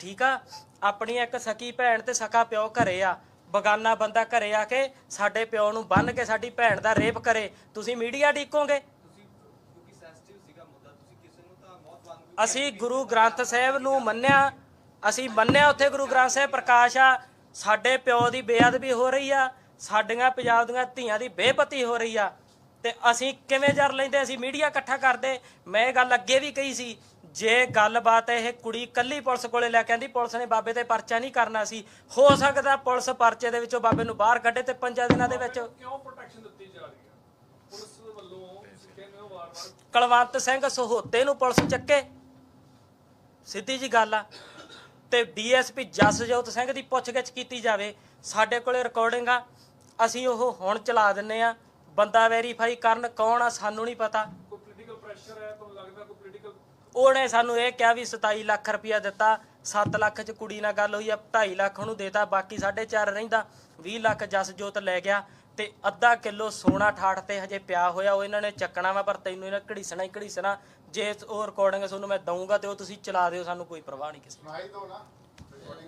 Speaker 1: ਠੀਕ ਆ? ਆਪਣੀ ਇੱਕ ਸਕੀ ਭੈਣ ਤੇ ਸਕਾ ਪਿਓ ਘਰੇ ਆ। ਬਗਾਨਾ ਬੰਦਾ ਘਰੇ ਆ ਕੇ ਸਾਡੇ ਪਿਓ ਨੂੰ ਬੰਨ ਕੇ ਸਾਡੀ ਭੈਣ ਦਾ ਰੇਪ ਕਰੇ। ਤੁਸੀਂ ਮੀਡੀਆ ਡੀਕੋਗੇ? ਅਸੀਂ ਗੁਰੂ ਗ੍ਰੰਥ ਸਾਹਿਬ ਨੂੰ ਮੰਨਿਆ। ਅਸੀਂ ਮੰਨਿਆ ਉੱਥੇ ਗੁਰੂ ਗ੍ਰੰਥ ਸਾਹਿਬ ਪ੍ਰਕਾਸ਼ ਆ। ਸਾਡੇ ਪਿਓ ਦੀ ਬੇਅਦਬੀ ਹੋ ਰਹੀ ਆ। ਸਾਡੀਆਂ ਪੰਜਾਬ ਦੀਆਂ ਧੀਆਂ ਦੀ ਬੇਪਤੀ ਹੋ ਰਹੀ ਆ। ਤੇ ਅਸੀਂ ਕਿਵੇਂ ਜਰ ਲੈਂਦੇ ਅਸੀਂ ਮੀਡੀਆ ਇਕੱਠਾ ਕਰਦੇ। ਮੈਂ ਇਹ ਗੱਲ ਅੱਗੇ ਵੀ ਕਹੀ ਸੀ ਜੇ ਗੱਲਬਾਤ ਇਹ ਕੁੜੀ ਕੱਲੀ ਪੁਲਿਸ ਕੋਲੇ ਲੈ ਕੇ ਆਂਦੀ ਪੁਲਿਸ ਨੇ ਬਾਬੇ ਤੇ ਪਰਚਾ ਨਹੀਂ ਕਰਨਾ ਸੀ ਹੋ ਸਕਦਾ ਪੁਲਿਸ ਪਰਚੇ ਦੇ ਵਿੱਚੋਂ ਬਾਬੇ ਨੂੰ ਬਾਹਰ ਕੱਢੇ ਤੇ ਪੰਜਾਂ ਦਿਨਾਂ ਦੇ ਵਿੱਚ
Speaker 3: ਕਿਉਂ ਪ੍ਰੋਟੈਕਸ਼ਨ ਦਿੱਤੀ ਜਾ ਰਹੀ ਹੈ? ਪੁਲਿਸ ਵੱਲੋਂ ਹੋ ਵਾਰ-ਵਾਰ
Speaker 1: ਕਲਵੰਤ ਸਿੰਘ ਸਹੋਤੇ ਨੂੰ ਪੁਲਿਸ ਚੱਕੇ। ਸਿੱਧੀ ਜੀ ਗੱਲ ਆ। ਤੇ ਡੀਐਸਪੀ ਜਸਜੋਤ ਸਿੰਘ ਦੀ ਪੁੱਛਗਿੱਛ ਕੀਤੀ ਜਾਵੇ ਸਾਡੇ ਕੋਲੇ ਰਿਕਾਰਡਿੰਗ ਆ ਅਸੀਂ ਉਹ ਹੁਣ ਚਲਾ ਦਿੰਨੇ ਆ। ਬੰਦਾ ਵੈਰੀਫਾਈ ਕਰਨ ਕੌਣ ਆ ਸਾਨੂੰ ਨਹੀਂ ਪਤਾ।
Speaker 3: ਕੋਈ ਪੋਲੀਟੀਕਲ ਪ੍ਰੈਸ਼ਰ ਹੈ ਤੁਹਾਨੂੰ ਲੱਗਦਾ ਕੋਈ ਪੋਲੀਟੀਕਲ
Speaker 1: ਉਹਨੇ ਸਾਨੂੰ ਇਹ ਕਿਹਾ ਵੀ 27 ਲੱਖ ਰੁਪਇਆ ਦਿੱਤਾ 7 ਲੱਖ ਚ ਕੁੜੀ ਨਾਲ ਗੱਲ ਹੋਈ ਆ 2.5 ਲੱਖ ਉਹਨੂੰ ਦੇਤਾ ਬਾਕੀ 4.5 ਰਹਿੰਦਾ 20 ਲੱਖ ਜਸਜੋਤ ਲੈ ਗਿਆ ਤੇ ਅੱਧਾ ਕਿਲੋ ਸੋਨਾ ਠਾਠ ਤੇ ਹਜੇ ਪਿਆ ਹੋਇਆ ਉਹ ਇਹਨਾਂ ਨੇ ਚੱਕਣਾ ਵਾ ਪਰ ਤੈਨੂੰ ਇਹਨਾਂ ਘੜੀਸਣਾ ਹੀ ਘੜੀਸਣਾ ਜੇ ਉਹ ਰਿਕਾਰਡਿੰਗ ਤੁਹਾਨੂੰ ਮੈਂ ਦਊਂਗਾ ਤੇ ਉਹ ਤੁਸੀਂ ਚਲਾ ਦਿਓ ਸਾਨੂੰ ਕੋਈ ਪਰਵਾਹ ਨਹੀਂ ਕਿਸੇ ਦੀ।
Speaker 4: ਬਿਲਕੁਲ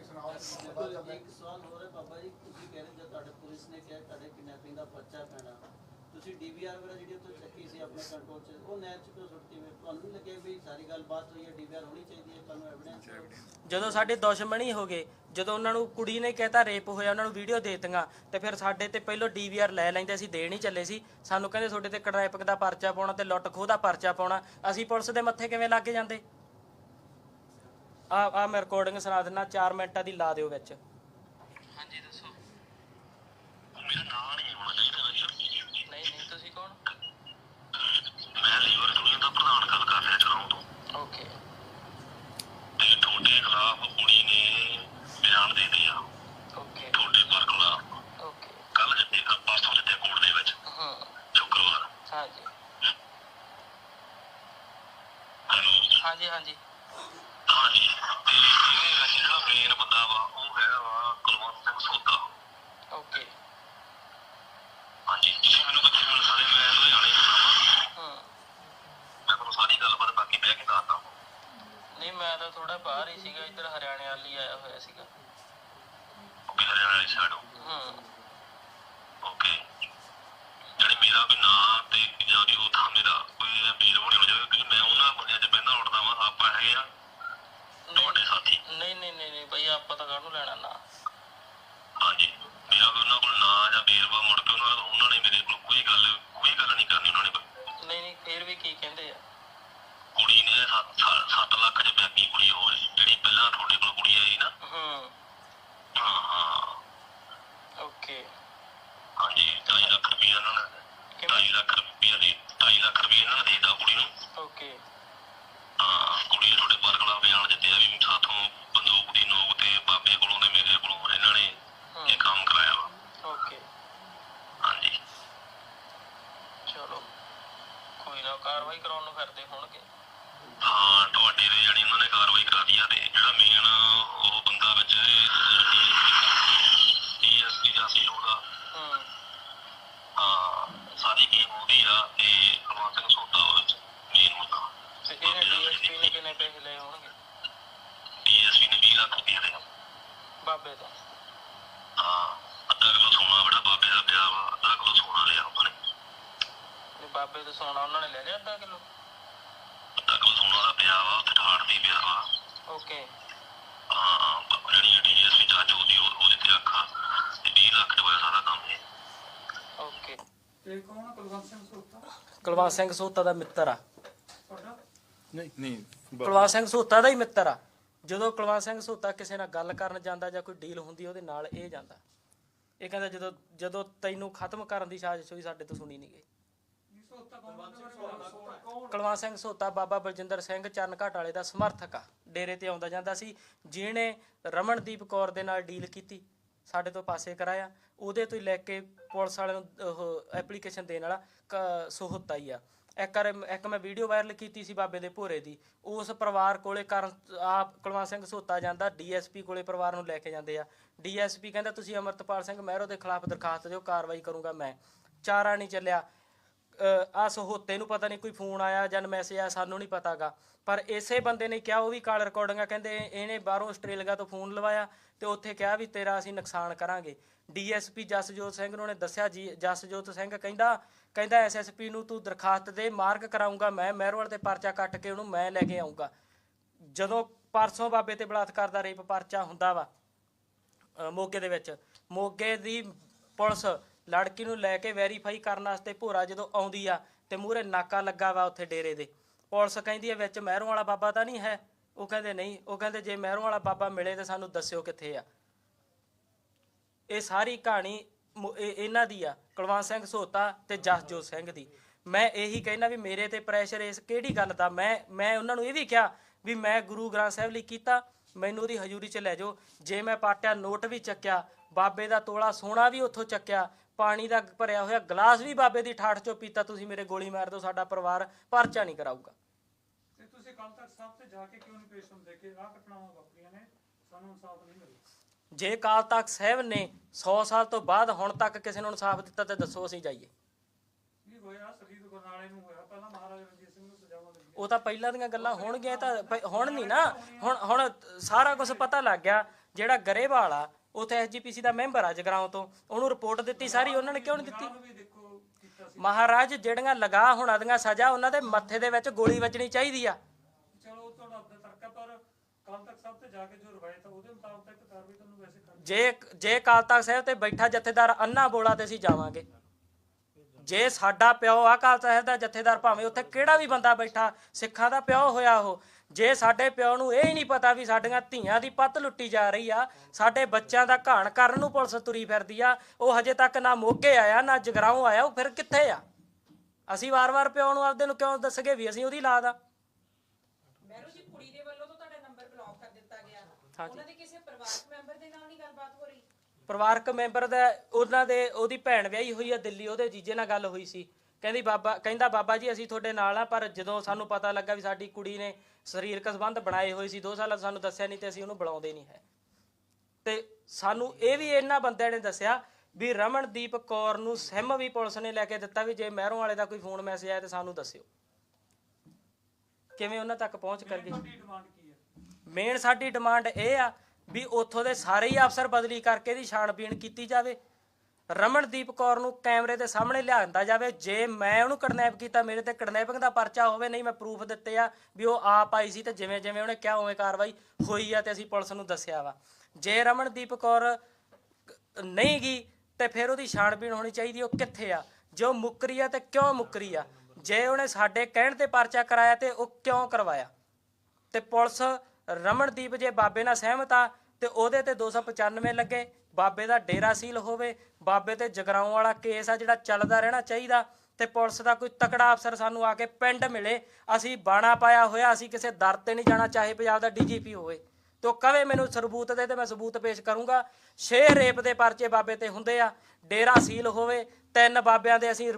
Speaker 4: ਇੱਕ ਸਵਾਲ ਹੋਰ ਹੈ ਬਾਬਾ ਜੀ ਤੁਸੀਂ ਕਹਿ ਰਹੇ ਜਦ ਤੁਹਾਡੇ ਪੁਲਿਸ ਨੇ ਕਿਹਾ ਤੁਹਾਡੇ ਕਿਡਨੈਪਿੰਗ ਦਾ ਪਰਚਾ ਪੈਣਾ। ਤੁਸੀਂ ਡੀਵੀਆਰ ਵਗੈਰਾ ਜਿਹੜੀ ਉੱਥੇ ਚੱਕੀ ਸੀ ਆਪਣੇ ਕੰਟਰੋਲ 'ਚ ਉਹ ਨਹਿਰ 'ਚ ਕਿਉਂ ਸੁੱਟੀ ਹੋਈ ਤੁਹਾਨੂੰ ਨਹੀਂ ਲੱਗਿਆ ਵੀ ਸਾਰੀ ਗੱਲ ਬਾਤ ਹੋਈ ਹੈ ਡੀਵੀਆਰ ਹੋਣੀ ਚਾਹੀਦੀ ਹੈ ਤੁਹਾਨੂੰ ਐਵੀਡੈਂਸ
Speaker 1: ਜਦੋਂ ਸਾਡੇ ਦੁਸ਼ਮਣੀ ਹੋ ਗਏ ਜਦੋਂ ਉਹਨਾਂ ਨੂੰ ਕੁੜੀ ਨੇ ਕਹਿਤਾ ਰੇਪ ਹੋਇਆ ਉਹਨਾਂ ਨੂੰ ਵੀਡੀਓ ਦੇਤੀਆਂ ਤੇ ਫਿਰ ਸਾਡੇ ਤੇ ਪਹਿਲਾਂ ਡੀਵੀਆਰ ਲੈ ਲੈਂਦੇ ਅਸੀਂ ਦੇਣ ਹੀ ਚੱਲੇ ਸੀ। ਸਾਨੂੰ ਕਹਿੰਦੇ ਤੁਹਾਡੇ ਤੇ ਕਿਡਨੈਪਿੰਗ ਦਾ ਪਰਚਾ ਪਾਉਣਾ ਤੇ ਲੁੱਟ ਖੋਹ ਦਾ ਪਰਚਾ ਪਾਉਣਾ। ਅਸੀਂ ਪੁਲਿਸ ਦੇ ਮੱਥੇ ਕਿਵੇਂ ਲੱਗ ਜਾਂਦੇ? ਆ ਆ ਮੈਂ ਰਿਕਾਰਡਿੰਗ ਸੁਣਾ ਦਿੰਦਾ 4 ਮਿੰਟਾਂ ਦੀ ਲਾ ਦਿਓ ਵਿੱਚ। ਹਾਂਜੀ ਦੱਸੋ।
Speaker 6: ਮੇਰਾ ਨਾਂ ਨਹੀਂ ਹੋਣਾ ਚਾਹੀਦਾ ਵਿੱਚ
Speaker 1: ਨਹੀਂ ਨਹੀਂ ਤੁਸੀਂ ਕੌਣ
Speaker 6: ਮੈਂ ਲੀਵਰ ਯੂਨੀਅਨ ਦਾ ਪ੍ਰਧਾਨ ਗੱਲ ਕਰ ਰਿਹਾ ਚਲਾਉਂ ਤੋਂ
Speaker 1: ਓਕੇ
Speaker 6: ਤੇ ਤੁਹਾਡੇ ਖਿਲਾਫ ਕੁੜੀ ਨੇ ਬਿਆਨ ਦੇ ਦਿਆ
Speaker 1: ਓਕੇ
Speaker 6: ਤੁਹਾਡੇ ਪਰ ਖਿਲਾਫ
Speaker 1: ਓਕੇ
Speaker 6: ਕੱਲ ਜਿੱਤੇ ਪਰਸੋਂ ਜਿੱਤੇ ਕੋਰਟ ਦੇ ਵਿੱਚ
Speaker 1: ਹਾਂ
Speaker 6: ਸ਼ੁੱਕਰਵਾਰ
Speaker 1: ਹਾਂਜੀ
Speaker 6: ਹੈਲੋ
Speaker 1: ਹਾਂਜੀ ਹਾਂਜੀ
Speaker 6: ਹਾਂਜੀ ਤੇ ਇਹਦੇ ਵਿੱਚ ਜਿਹੜਾ ਮੇਨ ਬੰਦਾ ਵਾ ਉਹ ਹੈਗਾ ਵਾ ਕੁਲਵੰਤ ਸਿੰਘ ਸੋਦਾ
Speaker 1: ਓਕੇ
Speaker 6: ਹਾਂਜੀ ਤੁਸੀਂ ਮੈਨੂੰ ਕਿੱਥੇ ਮਿਲ ਸਕਦੇ ਮੈਂ ਲੁਧਿਆਣੇ ਹੁੰਦਾ ਵਾ
Speaker 1: ਹਾਂ
Speaker 6: ਮੈਂ ਤੁਹਾਨੂੰ ਸਾਰੀ ਗੱਲਬਾਤ ਬਾਕੀ ਬਹਿ ਕੇ ਦੱਸਦਾ
Speaker 1: ਨਹੀਂ ਮੈਂ ਤਾਂ ਥੋੜਾ ਬਾਹਰ ਹੀ ਸੀਗਾ ਇੱਧਰ ਹਰਿਆਣੇ ਵੱਲ ਹੀ ਆਇਆ ਹੋਇਆ ਸੀਗਾ
Speaker 6: ਓਕੇ ਹਰਿਆਣਾ ਵਾਲੀ ਸਾਈਡ
Speaker 1: ਹਾਂ
Speaker 6: ਓਕੇ ਜਿਹੜੇ ਮੇਰਾ ਵੀ ਨਾਂ ਤੇ ਜਾਂ ਵੀ ਉਹ ਥਾਂ ਮੇਰਾ ਕੋਈ ਇਹ ਵੀਰ ਹੋਣੀ ਹੋ ਜਾਵੇ ਕਿ ਮੈਂ ਉਹਨਾਂ ਬੰਦਿਆਂ 'ਚ ਪਹਿਲਾਂ ਉੱਠਦਾ ਵਾਂ। ਆਪਾਂ ਹੈਗੇ ਆ ਤੁਹਾਡੇ ਸਾਥੀ।
Speaker 1: ਨਹੀਂ ਨਹੀਂ ਨਹੀਂ ਨਹੀਂ ਭਈ ਆਪਾਂ ਤਾਂ ਕਾਹਨੂੰ ਲੈਣਾ ਨਾ।
Speaker 6: ਹਾਂਜੀ। ਮੇਰਾ ਵੀ ਉਹਨਾਂ ਕੋਲ ਨਾਂ ਜਾਂ ਵੇਰਵਾ ਮੁੜ ਕੇ ਉਹਨਾਂ ਉਹਨਾਂ ਨੇ ਮੇਰੇ ਕੋਲ ਕੋਈ ਗੱਲ ਕੋਈ ਗੱਲ ਨਹੀਂ ਕਰਨੀ ਉਹਨਾਂ ਨੇ।
Speaker 1: ਨਹੀਂ ਨਹੀਂ ਫੇਰ ਵੀ ਕੀ ਕਹਿੰਦੇ ਆ?
Speaker 6: ਕੁੜੀ ਨੇ 7 ਲੱਖ 'ਚ ਬੈਗੀ ਕੁੜੀ ਹੋਈ ਜਿਹੜੀ ਪਹਿਲਾਂ ਤੁਹਾਡੇ ਕੋਲ ਕੁੜੀ ਆਈ ਨਾ।
Speaker 1: ਹੂੰ।
Speaker 6: ਹਾਂ ਹਾਂ।
Speaker 1: ਓਕੇ।
Speaker 6: ਹਾਂਜੀ 2 ਲੱਖ ਰੁਪਏ ਉਹਨਾਂ ਨੇ। 2 ਲੱਖ ਰੁਪਏ ਦੇ 2 ਲੱਖ ਰੁਪਏ ਇਹਨਾਂ ਨੇ ਦੇਦਾ ਕੁੜੀ ਨੂੰ
Speaker 1: ਓਕੇ
Speaker 6: ਹਾਂ ਕੁੜੀ ਨੇ ਤੁਹਾਡੇ ਪਰ ਖਿਲਾਫ ਬਿਆਨ ਦਿੱਤੇ ਵੀ ਸਾਥੋਂ ਬੰਦੂਕ ਦੀ ਨੋਕ ਤੇ ਬਾਬੇ ਕੋਲੋਂ ਤੇ ਮੇਰੇ ਕੋਲੋਂ ਇਹਨਾਂ ਨੇ ਇਹ ਕੰਮ ਕਰਾਇਆ ਵਾ
Speaker 1: ਓਕੇ
Speaker 6: ਹਾਂਜੀ
Speaker 1: ਚਲੋ ਕੋਈ ਨਾ ਕਾਰਵਾਈ ਕਰਾਉਣ ਨੂੰ ਫਿਰਦੇ ਹੋਣਗੇ
Speaker 6: ਹਾਂ ਤੁਹਾਡੇ ਦੇ ਜਿਹੜੀ ਉਹਨਾਂ ਨੇ ਕਾਰਵਾਈ ਕਰਾਦੀ ਆ ਤੇ ਜਿਹੜਾ ਮੇਨ ਉਹ ਬੰਦਾ ਵਿੱਚ ਡੀਐਸਪੀ ਦਾ ਸੀ ਉਹਦਾ ਸਾਰੀ ਗੇਮ ਉਹਦੀ ਆ ਤੇ ਕੁਲਵੰਤ ਸਿੰਘ ਮੇਨ ਮੁੱਦਾ।
Speaker 1: ਤੇ ਇਹਨੇ ਡੀਐਸਪੀ ਨੇ ਕਿੰਨੇ ਪੈਸੇ ਲਏ ਹੋਣਗੇ?
Speaker 6: ਡੀਐਸਪੀ ਨੇ 20 ਲੱਖ ਰੁਪਏ ਦੇ
Speaker 1: ਬਾਬੇ ਤੋਂ
Speaker 6: ਹਾਂ ਅੱਧਾ ਕਿਲੋ ਸੋਨਾ ਬੜਾ ਬਾਬੇ ਦਾ ਪਿਆ ਵਾ ਅੱਧਾ ਕਿਲੋ ਸੋਨਾ ਲਿਆ ਉਹਨਾਂ ਨੇ।
Speaker 1: ਤੇ ਬਾਬੇ ਤੋਂ ਸੋਨਾ ਉਹਨਾਂ ਨੇ ਲੈ ਲਿਆ ਅੱਧਾ ਕਿਲੋ?
Speaker 6: ਅੱਧਾ ਕਿਲੋ ਸੋਨਾ ਦਾ ਪਿਆ ਵਾ ਉੱਥੇ ਠਾੜ ਦੀ ਪਿਆ ਵਾ।
Speaker 1: ਓਕੇ।
Speaker 6: ਹਾਂ ਜਿਹੜੀ ਡੀਐਸਪੀ ਉਹਦੀ ਉਹ- ਉਹਦੇ ਤੇ 20 ਲੱਖ ਰੁਪਏ ਸਾਰਾ
Speaker 3: ਕੌਣ ਆ? ਕੁਲਵੰਤ ਸਿੰਘ ਸੋਤਾ।
Speaker 1: ਕੁਲਵੰਤ ਸਿੰਘ ਸੋਤਾ ਦਾ ਮਿੱਤਰ ਆ।
Speaker 3: ਤੁਹਾਡਾ?
Speaker 7: ਨਹੀਂ ਨਹੀਂ
Speaker 1: ਕੁਲਵੰਤ ਸਿੰਘ ਸੋਤਾ ਦਾ ਹੀ ਮਿੱਤਰ ਆ। ਜਦੋਂ ਕੁਲਵੰਤ ਸਿੰਘ ਸੋਤਾ ਕਿਸੇ ਨਾਲ ਗੱਲ ਕਰਨ ਜਾਂਦਾ ਜਾਂ ਕੋਈ ਡੀਲ ਹੁੰਦੀ ਉਹਦੇ ਨਾਲ ਇਹ ਜਾਂਦਾ। ਇਹ ਕਹਿੰਦਾ ਜਦੋਂ ਜਦੋਂ ਤੈਨੂੰ ਖਤਮ ਕਰਨ ਦੀ ਸਾਜ਼ਿਸ਼ ਹੋਈ ਸਾਡੇ ਤੋਂ ਸੁਣੀ ਨਹੀਂ ਗਈ।
Speaker 3: ਨਹੀਂ ਸੋਤਾ? ਕੌਣ
Speaker 1: ਕੁਲਵੰਤ ਸਿੰਘ ਸੋਤਾ ਬਾਬਾ ਬਲਜਿੰਦਰ ਸਿੰਘ ਚਰਨ ਘਾਟ ਵਾਲੇ ਦਾ ਸਮਰਥਕ ਆ। ਡੇਰੇ ਤੇ ਆਉਂਦਾ ਜਾਂਦਾ ਸੀ। ਜਿਹਨੇ ਰਮਨਦੀਪ ਕੌਰ ਦੇ ਨਾਲ ਡੀਲ ਕੀਤੀ ਸਾਡੇ ਤੋਂ ਪਾਸੇ ਕਰਾਇਆ। ਉਹਦੇ ਤੋਂ ਹੀ ਲੈ ਕੇ ਪੁਲਿਸ ਵਾਲਿਆਂ ਨੂੰ, ਉਹ ਐਪਲੀਕੇਸ਼ਨ ਦੇਣ ਵਾਲਾ ਕ- ਸੋਹਤਾ ਹੀ ਆ। ਇੱਕ ਵਾਰ, ਇੱਕ ਮੈਂ ਵੀਡੀਓ ਵਾਇਰਲ ਕੀਤੀ ਸੀ ਬਾਬੇ ਦੇ ਭੋਰੇ ਦੀ। ਉਸ ਪਰਿਵਾਰ ਕੋਲੇ ਕਰਨ ਆਪ ਕੁਲਵੰਤ ਸਿੰਘ ਸੋਤਾ ਜਾਂਦਾ, ਡੀਐਸਪੀ ਕੋਲੇ ਪਰਿਵਾਰ ਨੂੰ ਲੈ ਕੇ ਜਾਂਦੇ ਆ। ਡੀਐਸਪੀ ਕਹਿੰਦਾ, ਤੁਸੀਂ ਅਮਰਤਪਾਲ ਸਿੰਘ ਮਹਿਰੋ ਦੇ ਖਿਲਾਫ ਦਰਖਾਸਤ ਦਿਓ, ਕਾਰਵਾਈ ਕਰੂੰਗਾ ਮੈਂ। ਚਾਰਾ ਨਹੀਂ ਚੱਲਿਆ। ਆ ਸਹੋਤੇ ਨੂੰ ਪਤਾ ਨਹੀਂ ਕੋਈ ਫੋਨ ਆਇਆ ਜਾਂ ਮੈਸੇਜ ਆਇਆ, ਸਾਨੂੰ ਨਹੀਂ ਪਤਾਗਾ। ਪਰ ਇਸੇ ਬੰਦੇ ਨੇ ਕਿਹਾ, ਉਹ ਵੀ ਕਾਲ ਰਿਕਾਰਡਿੰਗਾਂ ਕਹਿੰਦੇ ਇਹਨੇ ਬਾਹਰੋਂ ਆਸਟ੍ਰੇਲੀਆ ਤੋਂ ਫੋਨ ਲਵਾਇਆ ਤੇ ਉੱਥੇ ਕਿਹਾ ਵੀ ਤੇਰਾ ਅਸੀਂ ਨੁਕਸਾਨ ਕਰਾਂਗੇ। ਡੀਐਸਪੀ ਜਸਜੋਤ ਸਿੰਘ ਨੂੰ ਨੇ ਦੱਸਿਆ, ਜੀ, ਜਸਜੋਤ ਸਿੰਘ ਕਹਿੰਦਾ ਕਹਿੰਦਾ ਐਸਐਸਪੀ ਨੂੰ ਤੂੰ ਦਰਖਾਸਤ ਦੇ ਮਾਰਕ ਕਰਾਉਂਗਾ ਮੈਂ, ਮਹਿਰਵਾਲ ਤੇ ਪਰਚਾ ਕੱਟ ਕੇ ਉਹਨੂੰ ਮੈਂ ਲੈ ਕੇ ਆਉਂਗਾ ਜਦੋਂ ਪਰਸੋਂ ਬਾਬੇ ਤੇ ਬਲਾਤਕਾਰ ਦਾ ਰੇਪ ਪਰਚਾ ਹੁੰਦਾ ਵਾ ਮੋਗੇ ਦੇ ਵਿੱਚ, ਮੋਗੇ ਦੀ ਪੁਲਿਸ ਲੜਕੀ ਨੂੰ ਲੈ ਕੇ ਵੈਰੀਫਾਈ ਕਰਨ ਵਾਸਤੇ ਭੋਰਾ ਜਦੋਂ ਆਉਂਦੀ ਆ ਤੇ ਮੂਹਰੇ ਨਾਕਾ ਲੱਗਾ ਵਾ ਉੱਥੇ ਡੇਰੇ ਦੇ। ਪੁਲਿਸ ਕਹਿੰਦੀ ਹੈ ਵਿੱਚ ਮਹਿਰੋਂ ਵਾਲਾ ਬਾਬਾ ਤਾਂ ਨਹੀਂ ਹੈ? ਉਹ ਕਹਿੰਦੇ, ਨਹੀਂ। ਉਹ ਕਹਿੰਦੇ, ਜੇ ਮਹਿਰੋਂ ਵਾਲਾ ਬਾਬਾ ਮਿਲੇ ਤਾਂ ਸਾਨੂੰ ਦੱਸਿਓ ਕਿੱਥੇ ਆ। ਇਹ ਸਾਰੀ ਕਹਾਣੀ ਇਹਨਾਂ ਦੀ ਆ। ਕੁਲਵੰਤ ਸਿੰਘ ਸੋਤਾ ਤੇ ਜਸਜੋਤ ਸਿੰਘ ਦੀ। ਮੈਂ ਇਹੀ ਕਹਿਣਾ ਵੀ ਮੇਰੇ ਤੇ ਪ੍ਰੈਸ਼ਰ ਇਸ ਕਿਹੜੀ ਗੱਲ ਦਾ? ਮੈਂ ਮੈਂ ਉਹਨਾਂ ਨੂੰ ਇਹ ਵੀ ਕਿਹਾ ਵੀ ਮੈਂ ਗੁਰੂ ਗ੍ਰੰਥ ਸਾਹਿਬ ਲਈ ਕੀਤਾ, ਮੈਨੂੰ ਉਹਦੀ ਹਜ਼ੂਰੀ 'ਚ ਲੈ ਜਾਓ। ਜੇ ਮੈਂ ਪਾਟਿਆ ਨੋਟ ਵੀ ਚੱਕਿਆ, ਬਾਬੇ ਦਾ ਤੋਲਾ ਸੋਨਾ ਵੀ ਉੱਥੋਂ ਚੱਕਿਆ ਪਾਣੀ ਦਾ ਭਰਿਆ ਹੋਇਆ ਗਲਾਸ ਵੀ ਬਾਬੇ ਦੀ ਠਾਠ 'ਚੋਂ ਪੀਤਾ ਤੁਸੀਂ ਮੇਰੇ ਗੋਲੀ ਮਾਰ ਦਿਓ ਸਾਡਾ ਪਰਿਵਾਰ ਪਰਚਾ ਨਹੀਂ ਕਰਾਊਗਾ।
Speaker 3: ਤੇ ਤੁਸੀਂ ਕੱਲ ਤੱਕ ਸਾਹਿਬ ਤੇ ਜਾ ਕੇ ਕਿਉਂ ਨਹੀਂ ਪੇਸ਼ ਹੁੰਦੇ? ਕਿ ਆਹ ਘਟਨਾਵਾਂ ਵਾਪਰੀਆਂ ਨੇ ਸਾਨੂੰ ਇਨਸਾਫ ਨਹੀਂ ਮਿਲਿਆ
Speaker 1: ਜੇ ਕਾਲ ਤਖਤ ਸਾਹਿਬ ਨੇ 100 ਸਾਲ ਤੋਂ ਬਾਅਦ ਹੁਣ ਤੱਕ ਕਿਸੇ ਨੂੰ ਇਨਸਾਫ ਦਿੱਤਾ ਤੇ ਦੱਸੋ ਅਸੀਂ ਜਾਈਏ।
Speaker 3: ਇਹ ਹੋਇਆ ਸ਼ਹੀਦ ਗੁਰਨਾਲੇ ਨੂੰ ਹੋਇਆ। ਪਹਿਲਾਂ ਮਹਾਰਾਜਾ ਰਣਜੀਤ ਸਿੰਘ ਨੂੰ ਸਜ਼ਾਵਾਂ ਲੱਗੀਆਂ
Speaker 1: ਉਹ ਤਾਂ ਪਹਿਲਾਂ ਦੀਆਂ ਗੱਲਾਂ ਹੋਣਗੀਆਂ ਇਹ ਤਾਂ ਪ- ਹੁਣ ਨਹੀਂ ਨਾ ਹੁਣ ਹੁਣ ਸਾਰਾ ਕੁਝ ਪਤਾ ਲੱਗ ਗਿਆ ਜਿਹੜਾ ਗਰੇਵਾਲ ਆ ਉਥੇ ਐਸਜੀਪੀਸੀ ਦਾ ਮੈਂਬਰ ਆ ਜਗਰਾਉਂ ਤੋਂ। ਉਹਨੂੰ ਰਿਪੋਰਟ ਦਿੱਤੀ ਸਾਰੀ ਉਹਨਾਂ ਨੇ ਕਿਉਂ ਨਹੀਂ ਦਿੱਤੀ? ਮਹਾਰਾਜ ਜਿਹੜੀਆਂ ਲਗਾ ਹੁਣਾਂ ਦੀਆਂ ਸਜ਼ਾ ਉਹਨਾਂ ਦੇ ਮੱਥੇ ਦੇ ਵਿੱਚ ਗੋਲੀ ਵੱਜਣੀ ਚਾਹੀਦੀ ਆ।
Speaker 3: ਚਲੋ ਉਹ ਤੁਹਾਡਾ ਆਪਣਾ ਤਰਕ ਹੈ ਪਰ ਕੱਲ ਤੱਕ ਸਭ ਤੇ ਜਾ ਕੇ ਜੋ ਰਵਾਇਤ ਆ ਉਹਦੇ ਮੁਤਾਬਕ ਇੱਕ ਕਾਰਵਾਈ ਤੁਹਾਨੂੰ ਵੈਸੇ ਕਰਨੀ
Speaker 1: ਜੇ ਜੇ ਅਕਾਲ ਤਖਤ ਸਾਹਿਬ ਤੇ ਬੈਠਾ ਜਥੇਦਾਰ ਅੰਨਾ ਬੋਲਾ ਤੇ ਅਸੀਂ ਜਾਵਾਂਗੇ। ਜੇ ਸਾਡਾ ਪਿਓ ਆ ਅਕਾਲ ਸਾਹਿਬ ਦਾ ਜਥੇਦਾਰ ਭਾਵੇਂ ਉੱਥੇ ਕਿਹੜਾ ਵੀ ਬੰਦਾ ਬੈਠਾ ਸਿੱਖਾਂ ਦਾ ਪਿਓ ਹੋਇਆ ਉਹ ਜੇ ਸਾਡੇ ਪਿਓ ਨੂੰ ਇਹ ਹੀ ਨਹੀਂ ਪਤਾ ਵੀ ਸਾਡੀਆਂ ਧੀਆਂ ਦੀ ਪੱਤ ਲੁੱਟੀ ਜਾ ਰਹੀ ਆ ਸਾਡੇ ਬੱਚਿਆਂ ਦਾ ਘਾਣ ਕਰਨ ਨੂੰ ਪੁਲਿਸ ਤੁਰੀ ਫਿਰਦੀ ਆ ਉਹ ਹਜੇ ਤੱਕ ਨਾ ਮੋਗੇ ਆਇਆ ਨਾ ਜਗਰਾਉਂ ਆਇਆ ਉਹ ਫਿਰ ਕਿੱਥੇ ਆ? ਅਸੀਂ ਵਾਰ-ਵਾਰ ਪਿਓ ਨੂੰ ਆਪਦੇ ਨੂੰ ਕਿਉਂ ਦੱਸਗੇ ਵੀ ਅਸੀਂ ਉਹਦੀ ਲਾਦ ਆ?
Speaker 7: ਮਹਿਰੂ ਜੀ ਕੁੜੀ ਦੇ ਵੱਲੋਂ ਤਾਂ ਤੁਹਾਡਾ ਨੰਬਰ ਬਲੌਕ ਕਰ ਦਿੱਤਾ ਗਿਆ।
Speaker 1: ਹਾਂਜੀ।
Speaker 7: ਉਹਨਾਂ ਦੇ ਕਿਸੇ ਪਰਿਵਾਰਕ ਮੈਂਬਰ ਦੇ ਨਾਲ ਨਹੀਂ ਗੱਲਬਾਤ ਹੋ ਰਹੀ?
Speaker 1: ਪਰਿਵਾਰਕ ਮੈਂਬਰ ਦਾ ਉਹਨਾਂ ਦੇ ਉਹਦੀ ਭੈਣ ਵਿਆਹੀ ਹੋਈ ਆ ਦਿੱਲੀ ਉਹਦੇ ਜੀਜੇ ਨਾਲ ਗੱਲ ਹੋਈ ਸੀ। ਕਹਿੰਦੀ ਬਾਬਾ ਕਹਿੰਦਾ ਬਾਬਾ ਜੀ ਅਸੀਂ ਤੁਹਾਡੇ ਨਾਲ ਆ ਪਰ ਜਦੋਂ ਸਾਨੂੰ ਪਤਾ ਲੱਗਾ ਵੀ ਸਾਡੀ ਕੁੜੀ ਨੇ ਸਰੀਰਕ ਸੰਬੰਧ ਬਣਾਏ ਹੋਏ ਸੀ 2 ਸਾਲਾਂ ਤੋਂ ਸਾਨੂੰ ਦੱਸਿਆ ਨਹੀਂ ਤੇ ਅਸੀਂ ਉਹਨੂੰ ਬੁਲਾਉਂਦੇ ਨਹੀਂ ਹੈ। ਤੇ ਸਾਨੂੰ ਇਹ ਵੀ ਇਹਨਾਂ ਬੰਦਿਆਂ ਨੇ ਦੱਸਿਆ ਵੀ ਰਮਨਦੀਪ ਕੌਰ ਨੂੰ ਸਿਮ ਵੀ ਪੁਲਿਸ ਨੇ ਲੈ ਕੇ ਦਿੱਤਾ ਵੀ ਜੇ ਮਹਿਰੋਂ ਵਾਲੇ ਦਾ ਕੋਈ ਫੋਨ ਮੈਸੇਜ ਆਇਆ ਤੇ ਸਾਨੂੰ ਦੱਸਿਓ। ਕਿਵੇਂ ਉਹਨਾਂ ਤੱਕ ਪਹੁੰਚ ਕਰ ਗਈ ਮੇਨ ਸਾਡੀ ਡਿਮਾਂਡ ਇਹ ਆ ਵੀ ਉੱਥੋਂ ਦੇ ਸਾਰੇ ਹੀ ਅਫਸਰ ਬਦਲੀ ਕਰਕੇ ਦੀ ਛਾਣਬੀਣ ਕੀਤੀ ਜਾਵੇ। ਰਮਨਦੀਪ ਕੌਰ ਨੂੰ ਕੈਮਰੇ ਦੇ ਸਾਹਮਣੇ ਲਿਆਂਦਾ ਜਾਵੇ। ਜੇ ਮੈਂ ਉਹਨੂੰ ਕਿਡਨੈਪ ਕੀਤਾ, ਮੇਰੇ ਤੇ ਕਿਡਨੈਪਿੰਗ ਦਾ ਪਰਚਾ ਹੋਵੇ, ਨਹੀਂ ਮੈਂ ਪ੍ਰੂਫ ਦਿੱਤੇ ਆ ਵੀ ਉਹ ਆਪ ਆਈ ਸੀ ਤੇ ਜਿਵੇਂ ਜਿਵੇਂ ਉਹਨੇ ਕਿਹਾ, ਉਵੇਂ ਕਾਰਵਾਈ ਹੋਈ ਆ ਤੇ ਅਸੀਂ ਪੁਲਿਸ ਨੂੰ ਦੱਸਿਆ ਵਾ। ਜੇ ਰਮਨਦੀਪ ਕੌਰ ਨਹੀਂ ਗਈ, ਤੇ ਫਿਰ ਉਹਦੀ ਛਾਣਬੀਣ ਹੋਣੀ ਚਾਹੀਦੀ, ਉਹ ਕਿੱਥੇ ਆ? ਜੇ ਉਹ ਮੁੱਕਰੀ ਆ ਤੇ ਕਿਉਂ ਮੁੱਕਰੀ ਆ? ਜੇ ਉਹਨੇ ਸਾਡੇ ਕਹਿਣ ਤੇ ਪਰਚਾ ਕਰਾਇਆ ਤੇ ਉਹ ਕਿਉਂ ਕਰਵਾਇਆ? ਤੇ ਪੁਲਿਸ ਰਮਨਦੀਪ ਜੇ ਬਾਬੇ ਨਾਲ ਸਹਿਮਤ ਆ, ਤੇ ਉਹਦੇ ਤੇ 295 ਲੱਗੇ ਬਾਬੇ ਦਾ ਡੇਰਾ ਸੀਲ ਹੋਵੇ, ਬਾਬੇ ਤੇ ਜਗਰਾਉਂ ਵਾਲਾ ਕੇਸ ਆ ਜਿਹੜਾ ਚੱਲਦਾ ਰਹਿਣਾ ਚਾਹੀਦਾ ਤੇ ਪੁਲਿਸ ਦਾ ਕੋਈ ਤਕੜਾ ਅਫਸਰ ਸਾਨੂੰ ਆ ਕੇ ਪਿੰਡ ਮਿਲੇ। ਅਸੀਂ ਬਾਣਾ ਪਾਇਆ ਹੋਇਆ, ਅਸੀਂ ਕਿਸੇ ਦਰ ਤੇ ਨਹੀਂ ਜਾਣਾ, ਚਾਹੇ ਪੰਜਾਬ ਦਾ ਡੀਜੀਪੀ ਹੋਵੇ। ਤੇ ਉਹ ਕਵੇ ਮੈਨੂੰ ਸਬੂਤ ਦੇ ਤੇ ਮੈਂ ਸਬੂਤ ਪੇਸ਼ ਕਰੂੰਗਾ। ਛੇ ਰੇਪ ਦੇ ਪਰਚੇ ਬਾਬੇ ਤੇ ਹੁੰਦੇ ਆ। ਡੇਰਾ ਸੀਲ ਹੋਵੇ, ਤਿੰਨ ਬਾਬਿਆਂ ਦੇ ਅਸੀਂ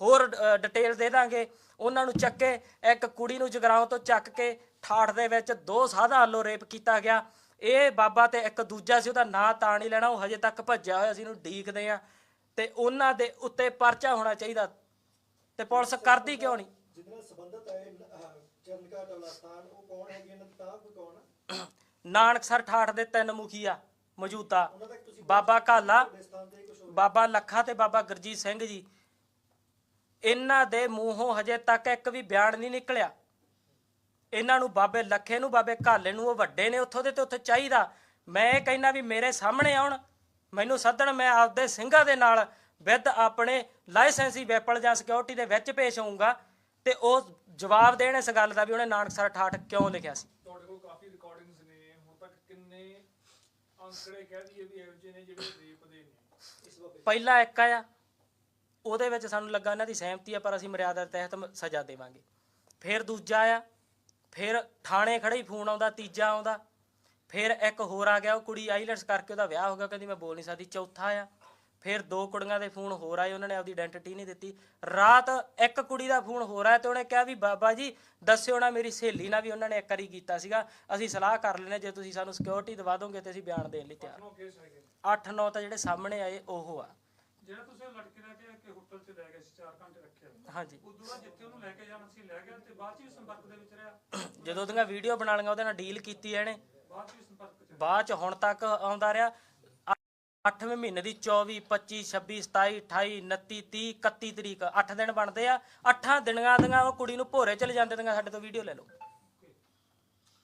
Speaker 1: ਹੋਰ ਡਿਟੇਲ ਦੇ ਦਾਂਗੇ। ਉਹਨਾਂ ਨੂੰ ਚੱਕੇ, ਇੱਕ ਕੁੜੀ ਨੂੰ ਜਗਰਾਉਂ ਤੋਂ ਚੱਕ ਕੇ, ਠਾਠ ਦੇ ਵਿੱਚ ਦੋ ਸਾਧਾਂ ਵੱਲੋਂ ਰੇਪ ਕੀਤਾ ਗਿਆ। ਇਹ ਬਾਬਾ ਤੇ ਇੱਕ ਦੂਜਾ ਸੀ ਉਹਦਾ ਨਾਂ ਤਾਂ ਨਹੀਂ ਲੈਣਾ ਉਹ ਹਜੇ ਤੱਕ ਭੱਜਿਆ ਹੋਇਆ ਸੀ ਉਹਨੂੰ ਡੀਕਦੇ ਆ। ਤੇ ਉਹਨਾਂ ਦੇ ਉੱਤੇ ਪਰਚਾ ਹੋਣਾ ਚਾਹੀਦਾ ਤੇ ਪੁਲਿਸ ਕਰਦੀ ਕਿਉਂ ਨਹੀਂ?
Speaker 8: ਜਿਹਦੇ ਨਾਲ ਸੰਬੰਧਤ ਹੈ ਚਰਨਕਾ ਟਵਲਾਸਤਾਨ ਉਹ ਕੌਣ ਹੈਗੇ ਇਹਨਾਂ ਦਾ ਕੋਈ ਕੌਣ ਆ?
Speaker 1: ਨਾਨਕਸਰ ਠਾਠ ਦੇ ਤਿੰਨ ਮੁਖੀ ਆ ਮੌਜੂਦਾ। ਬਾਬਾ ਕਾਲਾ ਬਾਬਾ ਲੱਖਾ ਤੇ ਬਾਬਾ ਗੁਰਜੀਤ ਸਿੰਘ ਜੀ। ਇਹਨਾਂ ਦੇ ਮੂੰਹੋਂ ਹਜੇ ਤੱਕ ਇੱਕ ਵੀ ਬਿਆਨ ਨਹੀਂ ਨਿਕਲਿਆ। ਇਹਨਾਂ ਨੂੰ ਬਾਬੇ ਲੱਖੇ ਨੂੰ ਬਾਬੇ ਘਾਲੇ ਨੂੰ ਉਹ ਵੱਡੇ ਨੇ ਉੱਥੋਂ ਦੇ ਤੇ ਉੱਥੇ ਚਾਹੀਦਾ। ਮੈਂ ਇਹ ਕਹਿੰਦਾ ਵੀ ਮੇਰੇ ਸਾਹਮਣੇ ਆਉਣ। ਮੈਨੂੰ ਸੱਦਣ ਮੈਂ ਆਪਦੇ ਸਿੰਘਾਂ ਦੇ ਨਾਲ ਵਿਦ ਆਪਣੇ ਲਾਇਸੈਂਸੀ ਵੈਪਲ ਜਾਂ ਸਿਕਿਉਰਿਟੀ ਦੇ ਵਿੱਚ ਪੇਸ਼ ਹੋਊਂਗਾ ਤੇ ਉਹ ਜਵਾਬ ਦੇਣ ਇਸ ਗੱਲ ਦਾ ਵੀ ਉਹਨੇ ਨਾਨਕਸਰ ਠਾਠ ਕਿਉਂ ਲਿਖਿਆ ਸੀ।
Speaker 3: ਤੁਹਾਡੇ ਕੋਲ ਕਾਫੀ ਰਿਕਾਰਡਿੰਗਸ ਨੇ ਹੁਣ ਤੱਕ ਕਿੰਨੇ ਅੰਕੜੇ ਕਹਿ ਦਈਏ ਵੀ ਇਹੋ ਜਿਹੇ ਨੇ ਜਿਹੜੇ ਰੇਪ ਦੇ ਨੇ। ਇਸ ਬਾਬੇ
Speaker 1: ਪਹਿਲਾ ਇੱਕ ਆ ਉਹਦੇ ਵਿੱਚ ਸਾਨੂੰ ਲੱਗਾ ਇਹਨਾਂ ਦੀ ਸਹਿਮਤੀ ਆ ਪਰ ਅਸੀਂ ਮਰਿਆਦਾ ਦੇ ਤਹਿਤ ਸਜ਼ਾ ਦੇਵਾਂਗੇ। ਫਿਰ ਦੂਜਾ ਆ ਫਿਰ ਥਾਣੇ ਖੜੇ ਹੀ ਫੋਨ ਆਉਂਦਾ, ਤੀਜਾ ਆਉਂਦਾ। ਫਿਰ ਇੱਕ ਹੋਰ ਆ ਗਿਆ, ਉਹ ਕੁੜੀ ਆਈਲੈਟਸ ਕਰਕੇ ਉਹਦਾ ਵਿਆਹ ਹੋ ਗਿਆ, ਕਹਿੰਦੀ ਮੈਂ ਬੋਲ ਨਹੀਂ ਸਕਦੀ, ਚੌਥਾ ਆ। ਫਿਰ ਦੋ ਕੁੜੀਆਂ ਦੇ ਫੋਨ ਹੋਰ ਆਏ, ਉਹਨਾਂ ਨੇ ਆਪਦੀ ਆਇਡੈਂਟੀਟੀ ਨਹੀਂ ਦਿੱਤੀ। ਰਾਤ ਇੱਕ ਕੁੜੀ ਦਾ ਫੋਨ ਹੋਰ ਆਇਆ ਤੇ ਉਹਨੇ ਕਿਹਾ ਵੀ, ਬਾਬਾ ਜੀ, ਦੱਸਿਓ ਨਾ ਮੇਰੀ ਸਹੇਲੀ ਨਾਲ ਵੀ ਉਹਨਾਂ ਨੇ ਇੱਕ ਵਾਰੀ ਕੀਤਾ ਸੀਗਾ। ਅਸੀਂ ਸਲਾਹ ਕਰ ਲੈਨੇ ਜੇ ਤੁਸੀਂ ਸਾਨੂੰ ਸਿਕਿਉਰਿਟੀ ਦਵਾ ਦੋਗੇ ਤੇ ਅਸੀਂ ਬਿਆਨ ਦੇਣ ਲਈ ਤਿਆਰ
Speaker 3: ਨੋ ਕੇਸ
Speaker 1: 8-9 ਤਾਂ ਜਿਹੜੇ ਸਾਹਮਣੇ ਆਏ, ਉਹ ਆ।
Speaker 3: ਜਿਹੜਾ ਤੁਸੀਂ ਲੜਕੇ ਲੈ ਕੇ ਕਿ ਹੋਟਲ 'ਚ ਲੈ ਗਏ ਸੀ 4 ਘੰਟੇ ਰੱਖਿਆ
Speaker 1: ਹਾਂਜੀ।
Speaker 3: ਉਦੋਂ ਬਾਅਦ ਜਿੱਥੇ ਉਹਨੂੰ ਲੈ ਕੇ ਜਾਣਾ ਸੀ ਲੈ ਗਿਆ ਤੇ ਬਾਅਦ 'ਚ ਵੀ ਸੰਪਰਕ ਦੇ ਵਿੱਚ ਰਿਹਾ। [coughs]
Speaker 1: ਜਦੋਂ ਉਹਦੀਆਂ ਵੀਡੀਓ ਬਣਾ ਲਈਆਂ ਉਹਦੇ ਨਾਲ ਡੀਲ ਕੀਤੀ ਇਹਨੇ।
Speaker 3: ਬਾਅਦ 'ਚ ਵੀ ਸੰਪਰਕ 'ਚ
Speaker 1: ਬਾਅਦ ਚ ਹੁਣ ਤੱਕ ਆਉਂਦਾ ਰਿਹਾ। 8ਵੇਂ ਮਹੀਨੇ ਦੀ 24 25 26 27 28 29 30 31 ਤਰੀਕ 8 ਦਿਨ ਬਣਦੇ ਆ। 8 ਦਿਨਾਂ ਦੀਆਂ ਉਹ ਕੁੜੀ ਨੂੰ ਭੋਰੇ ਚਲੇ ਜਾਂਦੇ ਦੀਆਂ ਸਾਡੇ ਤੋਂ ਵੀਡੀਓ ਲੈ ਲਓ।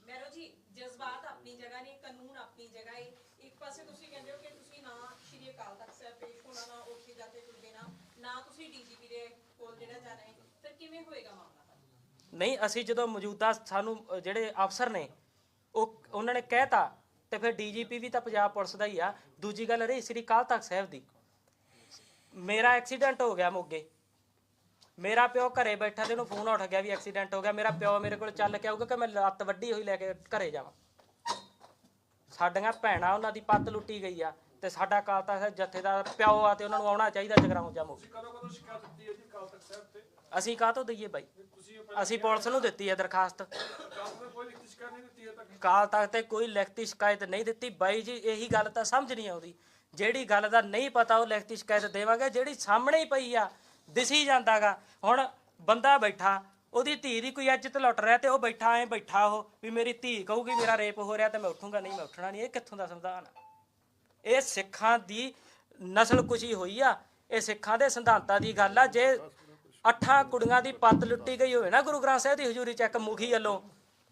Speaker 7: ਮਹਿਰੂ ਜੀ ਜਜ਼ਬਾਤ ਆਪਣੀ ਜਗ੍ਹਾ ਨੇ ਕਾਨੂੰਨ ਆਪਣੀ ਜਗ੍ਹਾ ਹੈ। ਇੱਕ ਪਾਸੇ ਤੁਸੀਂ ਕਹਿੰਦੇ ਹੋ ਕਿ ਤੁਸੀਂ ਨਾ ਸ਼੍ਰੀ ਅਕਾਲ ਤਖਤ ਸਾਹਿਬ ਪੇਸ਼ ਹੋਣਾ ਨਾ ਉੱਥੇ ਜਾ ਕੇ ਕੁਝ ਦੇਣਾ ਨਾ ਤੁਸੀਂ ਡੀਜੀਪੀ ਦੇ ਕੋਲ ਜਿਹੜਾ ਜਾਣਾ ਹੈ ਫਿਰ ਕਿਵੇਂ ਹੋਏਗਾ ਮਾਮਲਾ?
Speaker 1: ਨਹੀਂ ਅਸੀਂ ਜਦੋਂ ਮੌਜੂਦਾ ਸਾਨੂੰ ਅ, ਜਿਹੜੇ ਅਫਸਰ ਨੇ ਉਹ ਉਹਨਾਂ ਨੇ ਕਹਿਤਾ ਤੇ ਫਿਰ ਡੀਜੀਪੀ ਵੀ ਤਾਂ ਪੰਜਾਬ ਪੁਲਿਸ ਦਾ ਹੀ ਆ। ਦੂਜੀ ਗੱਲ ਰਹੀ ਸ੍ਰੀ ਅਕਾਲ ਤਖਤ ਸਾਹਿਬ ਦੀ। ਮੇਰਾ ਐਕਸੀਡੈਂਟ ਹੋ ਗਿਆ ਮੋਗੇ। ਮੇਰਾ ਪਿਓ ਘਰੇ ਬੈਠਾ ਤੇ ਉਹਨੂੰ ਫੋਨ ਉੱਠ ਗਿਆ ਵੀ ਐਕਸੀਡੈਂਟ ਹੋ ਗਿਆ। ਮੇਰਾ ਪਿਓ ਮੇਰੇ ਕੋਲ ਚੱਲ ਕੇ ਆਊਗਾ ਕਿ ਮੈਂ ਲੱਤ ਵੱਡੀ ਹੋਈ ਲੈ ਕੇ ਘਰੇ ਜਾਵਾਂ। ਸਾਡੀਆਂ ਭੈਣਾਂ ਉਹਨਾਂ ਦੀ ਪੱਤ ਲੁੱਟੀ ਗਈ ਆ। ਤੇ ਸਾਡਾ ਕਾਲ ਤਖਤ ਜਥੇਦਾਰ ਪਿਓ ਆ ਤੇ ਉਹਨਾਂ ਨੂੰ ਆਉਣਾ ਚਾਹੀਦਾ ਜਗਰਾਉਂ ਜਾਂ ਮੋਗੇ
Speaker 3: ਕਦੋਂ ਕਦੋਂ ਸ਼ਿਕਾਇਤ ਦਿੱਤੀ ਹੈ ਜੀ ਕਾਲ ਤੱਕ ਸਾਹਿਬ ਤੇ?
Speaker 1: ਅਸੀਂ ਕਾਹਤੋਂ ਦਈਏ ਬਾਈ?
Speaker 3: ਤੁਸੀਂ
Speaker 1: ਅਸੀਂ ਪੁਲਿਸ ਨੂੰ ਦਿੱਤੀ ਹੈ ਦਰਖਾਸਤ।
Speaker 3: ਤੇ ਕੋਈ ਲਿਖਤੀ ਸ਼ਿਕਾਇਤ ਨਹੀਂ ਦਿੱਤੀ ਹੈ ਤੱਕ
Speaker 1: ਕਾਲ ਤੱਕ ਤੇ ਕੋਈ ਲਿਖਤੀ ਸ਼ਿਕਾਇਤ ਨਹੀਂ ਦਿੱਤੀ। ਬਾਈ ਜੀ ਇਹੀ ਗੱਲ ਤਾਂ ਸਮਝ ਨਹੀਂ ਆਉਂਦੀ। ਜਿਹੜੀ ਗੱਲ ਦਾ ਨਹੀਂ ਪਤਾ ਉਹ ਲਿਖਤੀ ਸ਼ਿਕਾਇਤ ਦੇਵਾਂਗੇ। ਜਿਹੜੀ ਸਾਹਮਣੇ ਹੀ ਪਈ ਆ ਦਿਸੀ ਜਾਂਦਾਗਾ। ਹੁਣ ਬੰਦਾ ਬੈਠਾ ਉਹਦੀ ਧੀ ਦੀ ਕੋਈ ਇੱਜ਼ਤ ਲੁੱਟ ਰਿਹਾ ਤੇ ਉਹ ਬੈਠਾ ਐ ਬੈਠਾ ਉਹ ਵੀ ਮੇਰੀ ਧੀ ਕਹੂਗੀ ਮੇਰਾ ਰੇਪ ਹੋ ਰਿਹਾ ਤੇ ਮੈਂ ਉੱਠੂੰਗਾ। ਨਹੀਂ ਮੈਂ ਉੱਠਣਾ ਨਹੀਂ। ਇਹ ਕਿੱਥੋਂ ਦਾ ਸੰਵਿਧਾਨ ਆ? ਇਹ ਸਿੱਖਾਂ ਦੀ ਨਸਲ ਕੁਸ਼ੀ ਹੋਈ ਆ। ਇਹ ਸਿੱਖਾਂ ਦੇ ਸਿਧਾਂਤਾਂ ਦੀ ਗੱਲ ਆ। ਜੇ ਅੱਠਾਂ ਕੁੜੀਆਂ ਦੀ ਪੱਤ ਲੁੱਟੀ ਗਈ ਹੋਵੇ ਨਾ ਗੁਰੂ ਗ੍ਰੰਥ ਸਾਹਿਬ ਦੀ ਹਜ਼ੂਰੀ ਚ ਇੱਕ ਮੁਖੀ ਵੱਲੋਂ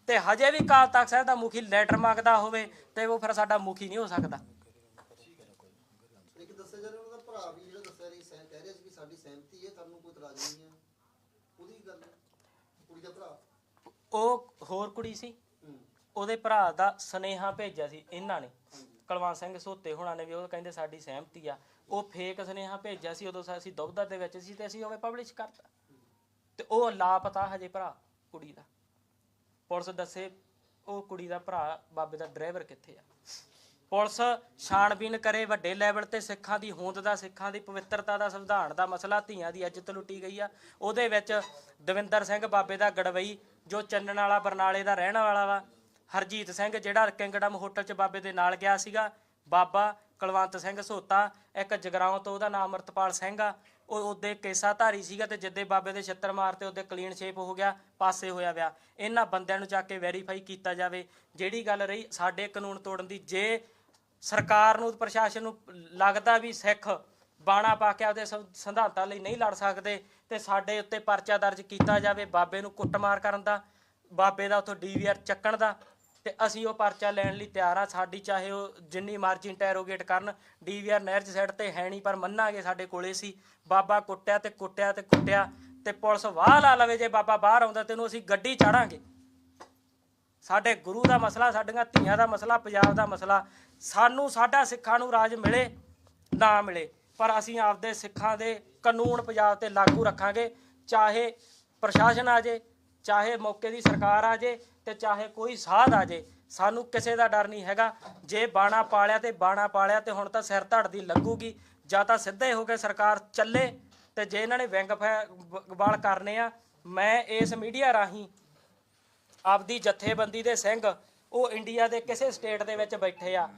Speaker 1: ਤੇ ਹਜੇ ਵੀ ਕਾਲ ਤਖਤ ਸਾਹਿਬ ਦਾ ਮੁਖੀ ਲੈਟਰ ਮੰਗਦਾ ਹੋਵੇ ਤੇ ਉਹ ਫਿਰ ਸਾਡਾ ਮੁਖੀ ਨਹੀਂ ਹੋ ਸਕਦਾ।
Speaker 9: ਇੱਕ ਦੱਸਿਆ ਜਾ ਰਿਹਾ ਉਹਨਾਂ ਦਾ ਭਰਾ ਵੀ ਜਿਹੜਾ ਦੱਸਿਆ ਰਹੀ ਸਹਿ ਕਹਿ ਰਿਹਾ ਸੀ ਕਿ ਸਾਡੀ ਸਹਿਮਤੀ ਹੈ ਸਾਨੂੰ ਕੋਈ ਇਤਰਾਜ਼ ਨਹੀਂ ਹੈ ਉਹਦੀ ਗੱਲ ਹੈ ਕੁੜੀ ਦਾ ਭਰਾ।
Speaker 1: ਉਹ ਹੋਰ ਕੁੜੀ ਸੀ। ਉਹਦੇ ਭਰਾ ਦਾ ਸਨੇਹਾ ਭੇਜਿਆ ਸੀ ਇਹਨਾਂ ਨੇ। ਕੁਲਵੰਤ ਸਿੰਘ ਸੋਤੇ ਹੋਣਾ ਨੇ ਵੀ ਉਹ ਕਹਿੰਦੇ ਸਾਡੀ ਸਹਿਮਤੀ ਆ। ਉਹ ਫੇਕ ਸੁਨੇਹਾ ਭੇਜਿਆ ਸੀ ਉਦੋਂ ਅਸੀਂ ਦੁਬਦਾ ਦੇ ਵਿੱਚ ਸੀ ਤੇ ਅਸੀਂ ਉਵੇਂ ਪਬਲਿਸ਼ ਕਰਤਾ। ਤੇ ਉਹ ਲਾਪਤਾ ਹਜੇ ਭਰਾ ਕੁੜੀ ਦਾ। ਪੁਲਿਸ ਦੱਸੇ ਉਹ ਕੁੜੀ ਦਾ ਭਰਾ ਬਾਬੇ ਦਾ ਡਰਾਈਵਰ ਕਿੱਥੇ ਆ। ਪੁਲਿਸ ਛਾਣਬੀਨ ਕਰੇ ਵੱਡੇ ਲੈਵਲ ਤੇ ਸਿੱਖਾਂ ਦੀ ਹੋਂਦ ਦਾ, ਸਿੱਖਾਂ ਦੀ ਪਵਿੱਤਰਤਾ ਦਾ, ਸੰਵਿਧਾਨ ਦਾ ਮਸਲਾ, ਧੀਆਂ ਦੀ ਇੱਜ਼ਤ ਲੁੱਟੀ ਗਈ ਆ। ਉਹਦੇ ਵਿੱਚ ਦਵਿੰਦਰ ਸਿੰਘ ਬਾਬੇ ਦਾ ਗੜਵਈ, ਜੋ ਚੰਨਣ ਵਾਲਾ, ਬਰਨਾਲੇ ਦਾ ਰਹਿਣ ਵਾਲਾ ਵਾ ਹਰਜੀਤ ਸਿੰਘ, ਜਿਹੜਾ ਕਿੰਗਡਮ ਹੋਟਲ 'ਚ ਬਾਬੇ ਦੇ ਨਾਲ ਗਿਆ ਸੀਗਾ, ਬਾਬਾ ਕੁਲਵੰਤ ਸਿੰਘ ਸੋਤਾ, ਇੱਕ ਜਗਰਾਉਂ ਤੋਂ ਉਹਦਾ ਨਾਮ ਅਮਰਤਪਾਲ ਸਿੰਘ ਆ। ਉਹ ਉਹਦੇ ਕੇਸਾ ਧਾਰੀ ਸੀਗਾ ਤੇ ਜਿੱਦੇ ਬਾਬੇ ਦੇ ਛੱਤਰ ਮਾਰਤੇ ਉਹਦੇ ਕਲੀਨ ਸ਼ੇਪ ਹੋ ਗਿਆ, ਪਾਸੇ ਹੋਇਆ ਵਿਆ ਇਹਨਾਂ ਬੰਦਿਆਂ ਨੂੰ ਜਾ ਕੇ ਵੈਰੀਫਾਈ ਕੀਤਾ ਜਾਵੇ। ਜਿਹੜੀ ਗੱਲ ਰਹੀ, ਸਾਡੇ ਕਾਨੂੰਨ ਤੋੜਨ ਦੀ, ਜੇ ਸਰਕਾਰ ਨੂੰ, ਪ੍ਰਸ਼ਾਸਨ ਨੂੰ ਲੱਗਦਾ ਵੀ ਸਿੱਖ ਬਾਣਾ ਪਾ ਕੇ ਆਪਦੇ ਸੰਵ- ਸਿਧਾਂਤਾਂ ਲਈ ਨਹੀਂ ਲੜ ਸਕਦੇ, ਤੇ ਸਾਡੇ ਉੱਤੇ ਪਰਚਾ ਦਰਜ ਕੀਤਾ ਜਾਵੇ ਬਾਬੇ ਨੂੰ ਕੁੱਟਮਾਰ ਕਰਨ ਦਾ, ਬਾਬੇ ਦਾ ਉੱਥੋਂ ਡੀਵੀਆਰ ਚੱਕਣ ਦਾ ਤੇ ਅਸੀਂ ਉਹ ਪਰਚਾ ਲੈਣ ਲਈ ਤਿਆਰ ਆ ਸਾਡੀ ਚਾਹੇ ਉਹ ਜਿੰਨੀ ਮਰਜ਼ੀ ਇੰਟਰੋਗੇਟ ਕਰਨ ਡੀਵੀਆਰ ਨਹਿਰ 'ਚ ਸਾਈਡ ਤੇ ਹੈ ਨਹੀਂ, ਪਰ ਮੰਨਾਂਗੇ ਸਾਡੇ ਕੋਲੇ ਸੀ। ਬਾਬਾ ਕੁੱਟਿਆ ਤੇ ਕੁੱਟਿਆ ਤੇ ਕੁੱਟਿਆ ਤੇ ਪੁਲਿਸ ਵਾਹ ਲਾ ਲਵੇ ਜੇ ਬਾਬਾ ਬਾਹਰ ਆਉਂਦਾ ਤੈਨੂੰ ਅਸੀਂ ਗੱਡੀ ਚਾੜਾਂਗੇ। ਸਾਡੇ ਗੁਰੂ ਦਾ ਮਸਲਾ, ਸਾਡੀਆਂ ਧੀਆਂ ਦਾ ਮਸਲਾ, ਪੰਜਾਬ ਦਾ ਮਸਲਾ, ਸਾਨੂੰ ਸਾਡਾ ਸਿੱਖਾਂ ਨੂੰ ਰਾਜ ਮਿਲੇ, ਨਾ ਮਿਲੇ, ਪਰ ਅਸੀਂ ਆਪਦੇ ਸਿੱਖਾਂ ਦੇ ਕਾਨੂੰਨ ਪੰਜਾਬ ਤੇ ਲਾਗੂ ਰੱਖਾਂਗੇ। ਚਾਹੇ ਪ੍ਰਸ਼ਾਸਨ ਆ ਜੇ, ਚਾਹੇ ਮੌਕੇ ਦੀ ਸਰਕਾਰ ਆ ਜੇ ਤੇ ਚਾਹੇ ਕੋਈ ਸਾਧ ਆ ਜੇ, ਸਾਨੂੰ ਕਿਸੇ ਦਾ ਡਰ ਨਹੀਂ ਹੈਗਾ। ਜੇ ਬਾਣਾ ਪਾਲਿਆ ਤੇ ਬਾਣਾ ਪਾਲਿਆ ਤੇ ਹੁਣ ਤਾਂ ਸਿਰ ਧੜਦੀ ਲੱਗੂਗੀ। ਜਾਂ ਤਾਂ ਸਿੱਧੇ ਹੋ ਕੇ ਸਰਕਾਰ ਚੱਲੇ ਤੇ ਜੇ ਇਹਨਾਂ ਨੇ ਵਿੰਗ ਫੈ- ਵਾਲ ਕਰਨੇ ਆ, ਮੈਂ ਇਸ ਮੀਡੀਆ ਰਾਹੀਂ ਆਪਦੀ ਜਥੇਬੰਦੀ ਦੇ ਸਿੰਘ, ਉਹ ਇੰਡੀਆ ਦੇ ਕਿਸੇ ਸਟੇਟ ਦੇ ਵਿੱਚ ਬੈਠੇ ਆ।